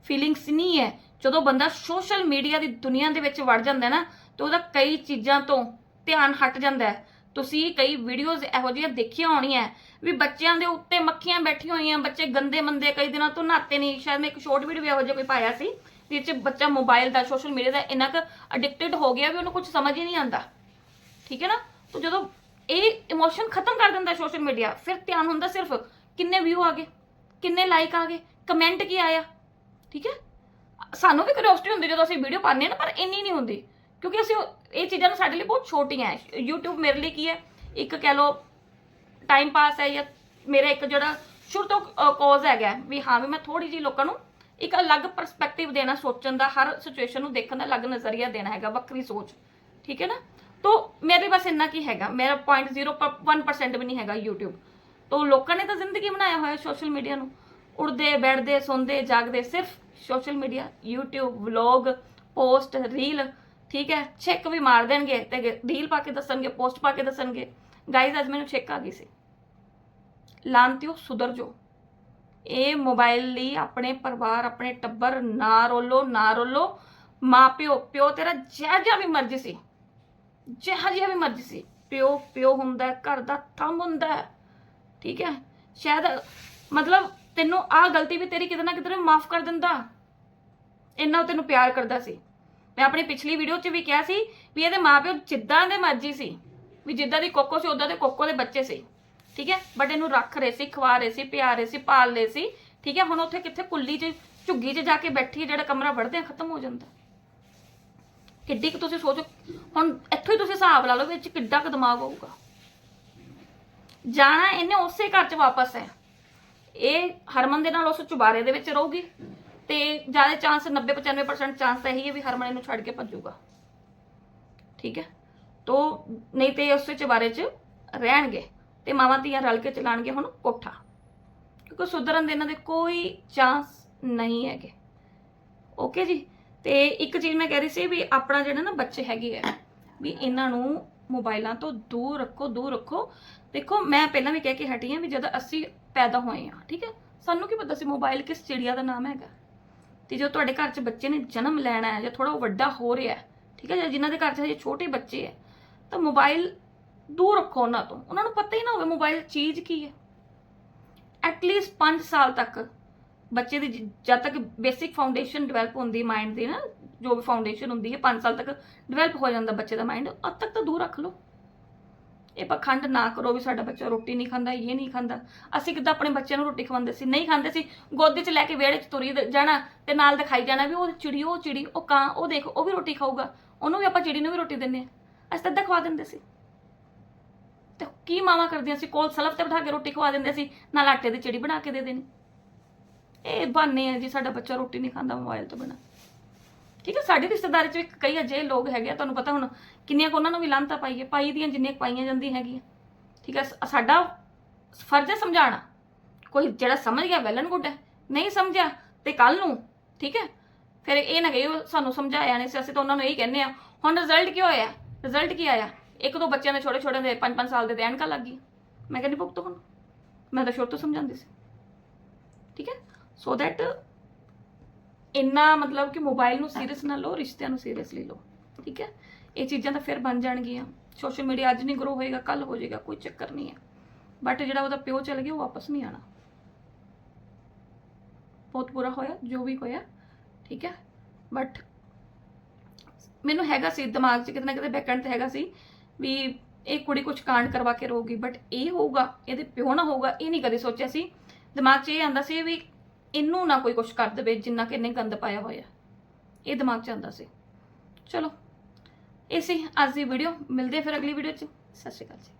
ਫੀਲਿੰਗਸ ਨਹੀਂ ਹੈ। ਜਦੋਂ ਬੰਦਾ ਸੋਸ਼ਲ ਮੀਡੀਆ ਦੀ ਦੁਨੀਆ ਦੇ ਵਿੱਚ ਵੜ ਜਾਂਦਾ ਹੈ ਨਾ, ਤੇ ਉਹਦਾ ਕਈ ਚੀਜ਼ਾਂ ਤੋਂ ਧਿਆਨ ਹਟ ਜਾਂਦਾ ਹੈ। ਤੁਸੀਂ ਕਈ ਵੀਡੀਓਜ਼ ਇਹੋ ਜਿਹੀਆਂ ਦੇਖੀਆਂ ਹੋਣੀਆਂ ਵੀ ਬੱਚਿਆਂ ਦੇ ਉੱਤੇ ਮੱਖੀਆਂ ਬੈਠੀਆਂ ਹੋਈਆਂ, ਬੱਚੇ ਗੰਦੇ ਮੰਦੇ ਕਈ ਦਿਨਾਂ ਤੋਂ ਨਹਾਤੇ ਨਹੀਂ। ਸ਼ਾਇਦ ਮੈਂ ਇੱਕ ਸ਼ਾਰਟ ਵੀਡੀਓ ਇਹੋ ਜਿਹਾ ਕੋਈ ਪਾਇਆ ਸੀ ਜਿਸ 'ਚ ਬੱਚਾ ਮੋਬਾਈਲ ਦਾ ਸੋਸ਼ਲ ਮੀਡੀਆ ਦਾ ਇੰਨਾ ਕੁ ਐਡਿਕਟਡ ਹੋ ਗਿਆ ਵੀ ਉਹਨੂੰ ਕੁਝ ਸਮਝ ਹੀ ਨਹੀਂ ਆਉਂਦਾ। ਠੀਕ ਹੈ ਨਾ? ਤਾਂ ਜਦੋਂ ਇਹ ਇਮੋਸ਼ਨ ਖਤਮ ਕਰ ਦਿੰਦਾ ਸੋਸ਼ਲ ਮੀਡੀਆ ਫਿਰ ਧਿਆਨ ਹੁੰਦਾ ਸਿਰਫ ਕਿੰਨੇ ਵਿਊ ਆ ਗਏ, ਕਿੰਨੇ ਲਾਈਕ ਆ ਗਏ ਕਮੈਂਟ ਕੀ ਆਇਆ? ਠੀਕ ਹੈ? ਸਾਨੂੰ ਵੀ ਕਿਉਰਿਓਸਿਟੀ ਹੁੰਦੀ ਜਦੋਂ ਅਸੀਂ ਵੀਡੀਓ ਪਾਉਂਦੇ ਹਾਂ ਨਾ, ਪਰ ਇੰਨੀ ਨਹੀਂ ਹੁੰਦੀ। ਕਿਉਂਕਿ ਅਸੀਂ ਇਹ ਚੀਜ਼ਾਂ ਨੂੰ ਸਾਡੇ ਲਈ ਬਹੁਤ ਛੋਟੀਆਂ ਹੈ। YouTube ਮੇਰੇ ਲਈ ਕੀ ਹੈ? ਇੱਕ ਕਹਿ ਲਓ ਟਾਈਮ ਪਾਸ ਹੈ ਜਾਂ ਮੇਰਾ ਇੱਕ ਜਿਹੜਾ ਸ਼ੁਰੂ ਤੋਂ ਕੋਜ਼ ਹੈਗਾ ਵੀ ਹਾਂ ਵੀ ਮੈਂ ਥੋੜੀ ਜਿਹੀ ਲੋਕਾਂ ਨੂੰ ਇੱਕ ਅਲੱਗ ਪਰਸਪੈਕਟਿਵ ਦੇਣਾ ਸੋਚਣ ਦਾ, ਹਰ ਸਿਚੁਏਸ਼ਨ ਨੂੰ ਦੇਖਣ ਦਾ ਅਲੱਗ ਨਜ਼ਰੀਆ ਦੇਣਾ ਹੈਗਾ, ਵੱਖਰੀ ਸੋਚ। ਠੀਕ ਹੈ ਨਾ? ਤੋ ਮੇਰੇ ਬਸ ਇੰਨਾ ਕੀ ਹੈਗਾ। ਮੇਰਾ 0.01% ਵੀ ਨਹੀਂ ਹੈਗਾ YouTube ਤੋ ਲੋਕਾਂ ਨੇ ਤਾਂ ਜ਼ਿੰਦਗੀ ਬਣਾਇਆ ਹੋਇਆ ਸੋਸ਼ਲ ਮੀਡੀਆ ਨੂੰ। ਉੜਦੇ, ਬੈਠਦੇ, ਸੌਂਦੇ, ਜਾਗਦੇ ਸਿਰਫ social media YouTube vlog post reel ਠੀਕ ਹੈ? ਚੈੱਕ ਵੀ ਮਾਰ ਦੇਣਗੇ ਤੇ ਰੀਲ ਪਾ ਕੇ ਦੱਸਣਗੇ ਪੋਸਟ ਪਾ ਕੇ ਦੱਸਣਗੇ। ਗਾਈਜ਼ ਅੱਜ ਮੈਨੂੰ ਚੈੱਕ ਆ ਗਈ ਸੀ। ਲਾਂਤਿਓ ਸੁਧਰ ਜੋ ਇਹ ਮੋਬਾਈਲ ਲਈ ਆਪਣੇ ਪਰਿਵਾਰ, ਆਪਣੇ ਟੱਬਰ ਨਾ ਰੋਲੋ ਨਾ ਰੋਲੋ। ਮਾਪਿਓ ਪਿਓ ਤੇਰਾ ਜਿਹੜਾ ਜਿਹਾ ਵੀ ਮਰਜ਼ੀ ਸੀ। ਜਿਹੜਾ ਜਿਹਾ ਵੀ ਮਰਜ਼ੀ ਸੀ। ਪਿਓ ਪਿਓ ਹੁੰਦਾ, ਘਰ ਦਾ ਥੰਮ ਹੁੰਦਾ। ਠੀਕ ਹੈ? ਸ਼ਾਇਦ, ਮਤਲਬ ਤੈਨੂੰ ਆਹ ਗਲਤੀ ਵੀ ਤੇਰੀ ਕਿਤੇ ਨਾ ਕਿਤੇ ਮਾਫ ਕਰ ਦਿੰਦਾ। ਇੰਨਾ ਉਹ ਤੈਨੂੰ ਪਿਆਰ ਕਰਦਾ ਸੀ। ਮੈਂ ਆਪਣੀ ਪਿਛਲੀ ਵੀਡੀਓ 'ਚ ਵੀ ਕਿਹਾ ਸੀ ਵੀ ਇਹਦੇ ਮਾਪਿਓ ਜਿੱਦਾਂ ਦੇ ਮਰਜ਼ੀ ਸੀ, ਵੀ ਜਿੱਦਾਂ ਦੀ ਕੋਕੋ ਸੀ ਉਦਾਂ ਦੇ ਕੋਕੋ ਦੇ ਬੱਚੇ ਸੀ, ਠੀਕ ਹੈ? ਬਟ ਇਹਨੂੰ ਰੱਖ ਰਹੇ ਸੀ, ਖਵਾ ਰਹੇ ਸੀ, ਪਿਆ ਰਹੇ ਸੀ, ਪਾਲ ਰਹੇ ਸੀ, ਠੀਕ ਹੈ? ਹੁਣ ਉੱਥੇ ਕਿੱਥੇ ਕੁੱਲੀ 'ਚ ਝੁੱਗੀ 'ਚ ਜਾ ਕੇ ਬੈਠੀ ਜਿਹੜਾ ਕਮਰਾ ਵੜਦੇ ਆ, ਖਤਮ ਹੋ ਜਾਂਦਾ। ਕਿੱਡੀ ਕਿ ਤੁਸੀਂ ਸੋਚੋ, ਹੁਣ ਇੱਥੋਂ ਹੀ ਤੁਸੀਂ ਹਿਸਾਬ ਲਾ ਲਓ ਵਿੱਚ ਕਿੱਡਾ ਕੁ ਦਿਮਾਗ ਹੋਊਗਾ। ਜਾਣਾ ਇਹਨੇ ਉਸੇ ਘਰ 'ਚ ਵਾਪਸ ਹੈ। ਇਹ ਹਰਮਨ ਦੇ ਨਾਲ ਉਸ ਚੁਬਾਰੇ ਦੇ ਵਿੱਚ ਰਹੂਗੀ। ਤੇ ਜ਼ਿਆਦਾ ਚਾਂਸ 90 95% ਚਾਂਸ ਤਾਂ ਇਹੀ ਹੈ ਵੀ ਹਰਮਨ ਇਹਨੂੰ ਛੱਡ ਕੇ ਭੱਜੂਗਾ। ਠੀਕ ਹੈ? ਤੋ ਨਹੀਂ ਤੇ ਉਸੇ ਚੁਬਾਰੇ 'ਚ ਰਹਿਣਗੇ ਤੇ ਮਾਵਾਂ ਧੀਆਂ ਰਲ ਕੇ ਚਲਾਣਗੇ ਹੁਣ ਕੋਠਾ। ਕਿਉਂਕਿ ਸੁਧਰਨ ਦੇ ਇਹਨਾਂ ਦੇ ਕੋਈ ਚਾਂਸ ਨਹੀਂ ਹੈਗੇ। ਓਕੇ ਜੀ? ਤੇ ਇੱਕ ਚੀਜ਼ ਮੈਂ ਕਹਿ ਰਹੀ ਸੀ ਵੀ ਆਪਣਾ ਜਿਹੜਾ ਨਾ ਬੱਚੇ ਹੈਗੇ ਆ, ਵੀ ਇਹਨਾਂ ਨੂੰ ਮੋਬਾਈਲਾਂ ਤੋਂ ਦੂਰ ਰੱਖੋ ਦੂਰ ਰੱਖੋ। ਦੇਖੋ, ਮੈਂ ਪਹਿਲਾਂ ਵੀ ਕਹਿ ਕੇ ਹਟੀ ਹਾਂ ਵੀ ਜਦੋਂ ਅਸੀਂ ਪੈਦਾ ਹੋਏ ਆ ਠੀਕ ਹੈ? ਸਾਨੂੰ ਕੀ ਪਤਾ ਸੀ ਮੋਬਾਈਲ ਕਿਸ ਚਿੜੀਆ ਦਾ ਨਾਮ ਹੈਗਾ? ਤੇ ਜੋ ਤੁਹਾਡੇ ਘਰ 'ਚ ਬੱਚੇ ਨੇ ਜਨਮ ਲੈਣਾ ਹੈ, ਜਾਂ ਥੋੜਾ ਵੱਡਾ ਹੋ ਰਿਹਾ ਠੀਕ ਹੈ, ਜਾਂ ਜਿਨ੍ਹਾਂ ਦੇ ਘਰ 'ਚ ਹਜੇ ਛੋਟੇ ਬੱਚੇ ਹੈ, ਤਾਂ ਮੋਬਾਈਲ ਦੂਰ ਰੱਖੋ ਉਹਨਾਂ ਤੋਂ। ਉਹਨਾਂ ਨੂੰ ਪਤਾ ਹੀ ਨਾ ਹੋਵੇ ਮੋਬਾਈਲ ਚੀਜ਼ ਕੀ ਹੈ। ਐਟਲੀਸਟ 5 ਸਾਲ ਤੱਕ ਬੱਚੇ ਦੀ ਜਦ ਤੱਕ ਬੇਸਿਕ ਫਾਊਂਡੇਸ਼ਨ ਡਿਵੈਲਪ ਹੁੰਦੀ ਮਾਈਂਡ ਦੀ ਨਾ, ਜੋ ਵੀ ਫਾਊਂਡੇਸ਼ਨ ਹੁੰਦੀ ਹੈ 5 ਸਾਲ ਤੱਕ ਡਿਵੈਲਪ ਹੋ ਜਾਂਦਾ ਬੱਚੇ ਦਾ ਮਾਈਂਡ ਉਦ ਤੱਕ ਤਾਂ ਦੂਰ ਰੱਖ ਲਓ। ਇਹ ਪਖੰਡ ਨਾ ਕਰੋ ਵੀ ਸਾਡਾ ਬੱਚਾ ਰੋਟੀ ਨਹੀਂ ਖਾਂਦਾ, ਇਹ ਨਹੀਂ ਖਾਂਦਾ। ਅਸੀਂ ਕਿੱਦਾਂ ਆਪਣੇ ਬੱਚਿਆਂ ਨੂੰ ਰੋਟੀ ਖਵਾਉਂਦੇ ਸੀ? ਨਹੀਂ ਖਾਂਦੇ ਸੀ। ਗੋਦੀ 'ਚ ਲੈ ਕੇ ਵਿਹੜੇ 'ਚ ਤੁਰੀ ਜਾਣਾ ਤੇ ਨਾਲ ਦਿਖਾਈ ਜਾਣਾ ਵੀ ਉਹ ਚਿੜੀ ਉਹ ਚਿੜੀ, ਉਹ ਕਾਂ, ਉਹ ਦੇਖ, ਉਹ ਵੀ ਰੋਟੀ ਖਾਊਗਾ। ਉਹਨੂੰ ਵੀ ਆਪਾਂ ਚਿੜੀ ਨੂੰ ਵੀ ਰੋਟੀ ਦਿੰਦੇ ਆ ਅਸੀਂ ਤਾਂ ਅੱਧਾ ਖਵਾ ਦਿੰਦੇ ਸੀ। ਤੇ ਕੀ ਮਾਵਾਂ ਕਰਦੀਆਂ ਸੀ? ਕੋਲ ਸਲਫ ਤੇ ਬਿਠਾ ਕੇ ਰੋਟੀ ਖਵਾ ਦਿੰਦੇ ਸੀ। ਨਾਲ ਆਟੇ ਦੀ ਚਿੜੀ ਬਣਾ ਕੇ ਦੇ ਦੇਣੀ। ਇਹ ਬਹਾਨੇ ਆ ਜੀ, ਸਾਡਾ ਬੱਚਾ ਰੋਟੀ ਨਹੀਂ ਖਾਂਦਾ ਮੋਬਾਈਲ ਤੋਂ ਬਿਨਾ। ਠੀਕ ਹੈ, ਸਾਡੀ ਰਿਸ਼ਤੇਦਾਰੀ 'ਚ ਵੀ ਕਈ ਅਜਿਹੇ ਲੋਕ ਹੈਗੇ ਆ, ਤੁਹਾਨੂੰ ਪਤਾ ਹੁਣ ਕਿੰਨੀਆਂ ਕੁ ਉਹਨਾਂ ਨੂੰ ਵੀ ਲਾਂਤਾ ਪਾਈਏ ਪਾਈ ਦੀਆਂ ਜਿੰਨੀਆਂ ਕੁ ਪਾਈਆਂ ਜਾਂਦੀਆਂ ਹੈਗੀਆਂ। ਠੀਕ ਹੈ, ਸ- ਸਾਡਾ ਫਰਜ਼ ਹੈ ਸਮਝਾਉਣਾ। ਕੋਈ ਜਿਹੜਾ ਸਮਝ ਗਿਆ ਵੈਲ ਐਂਡ ਗੁੱਡ ਹੈ। ਨਹੀਂ ਸਮਝਿਆ ਤੇ ਕੱਲ ਨੂੰ, ਠੀਕ ਹੈ, ਫਿਰ ਇਹ ਨਾ ਕਹੀਓ, ਸਾਨੂੰ ਸਮਝਾਇਆ ਨਹੀਂ ਸੀ, ਅਸੀਂ ਤਾਂ ਉਹਨਾਂ ਨੂੰ ਇਹੀ ਕਹਿੰਦੇ ਆ ਹੁਣ ਰਿਜ਼ਲਟ ਕੀ ਹੋਇਆ? ਰਿਜ਼ਲਟ ਕੀ ਆਇਆ? ਇੱਕ ਦੋ ਬੱਚਿਆਂ ਦੇ ਛੋਟੇ ਛੋਟੇ ਦੇ 5-5 ਸਾਲ ਦੇ ਤੇ ਐਨਕਾਂ ਲੱਗ ਗਈ ਮੈਂ ਕਹਿੰਦੀ ਭੁਗਤੋ ਹੁਣ, ਮੈਂ ਤਾਂ ਸ਼ੁਰੂ ਤੋਂ ਸਮਝਾਉਂਦੀ ਸੀ। ਠੀਕ ਹੈ ਸੋ ਦੈਟ ਇੰਨਾ ਮਤਲਬ ਕਿ ਮੋਬਾਈਲ ਨੂੰ ਸੀਰੀਅਸ ਨਾ ਲਓ, ਰਿਸ਼ਤਿਆਂ ਨੂੰ ਸੀਰੀਅਸਲੀ ਲਓ, ਠੀਕ ਹੈ? ਇਹ ਚੀਜ਼ਾਂ ਤਾਂ ਫਿਰ ਬਣ ਜਾਣਗੀਆਂ। ਸੋਸ਼ਲ ਮੀਡੀਆ ਅੱਜ ਨਹੀਂ ਗਰੋ ਹੋਏਗਾ ਕੱਲ ਹੋ ਜਾਏਗਾ, ਕੋਈ ਚੱਕਰ ਨਹੀਂ ਹੈ। ਬਟ ਜਿਹੜਾ ਉਹਦਾ ਪਿਓ ਚਲ ਗਿਆ, ਉਹ ਵਾਪਸ ਨਹੀਂ ਆਣਾ ਬਹੁਤ ਬੁਰਾ ਹੋਇਆ, ਜੋ ਵੀ ਹੋਇਆ, ਠੀਕ ਹੈ? ਬਟ ਮੈਨੂੰ ਹੈਗਾ ਸੀ, ਦਿਮਾਗ 'ਚ ਕਿਤੇ ਨਾ ਕਿਤੇ ਬੈਕਐਂਡ ਤੇ ਹੈਗਾ ਸੀ ਵੀ ਇਹ ਕੁੜੀ ਕੁਝ ਕਾਂਡ ਕਰਵਾ ਕੇ ਰਹੂਗੀ ਬਟ ਇਹ ਹੋਊਗਾ, ਇਹਦੇ ਪਿਓ ਨਾ ਹੋਊਗਾ, ਇਹ ਨਹੀਂ ਕਦੇ ਸੋਚਿਆ ਸੀ। ਦਿਮਾਗ 'ਚ ਇਹ ਆਂਦਾ ਸੀ ਵੀ ਇਹਨੂੰ ਨਾ ਕੋਈ ਕੁਝ ਕਰ ਦੇਵੇ ਜਿੰਨਾ ਕਿ ਇਹਨੇ ਗੰਦ ਪਾਇਆ ਹੋਇਆ। ਇਹ ਦਿਮਾਗ 'ਚ ਆਂਦਾ ਸੀ। ਚਲੋ, ਇਹ ਸੀ ਅੱਜ ਦੀ ਵੀਡੀਓ ਮਿਲਦੇ ਹਾਂ ਫਿਰ ਅਗਲੀ ਵੀਡੀਓ 'ਚ। ਸਤਿ ਸ਼੍ਰੀ ਅਕਾਲ ਜੀ।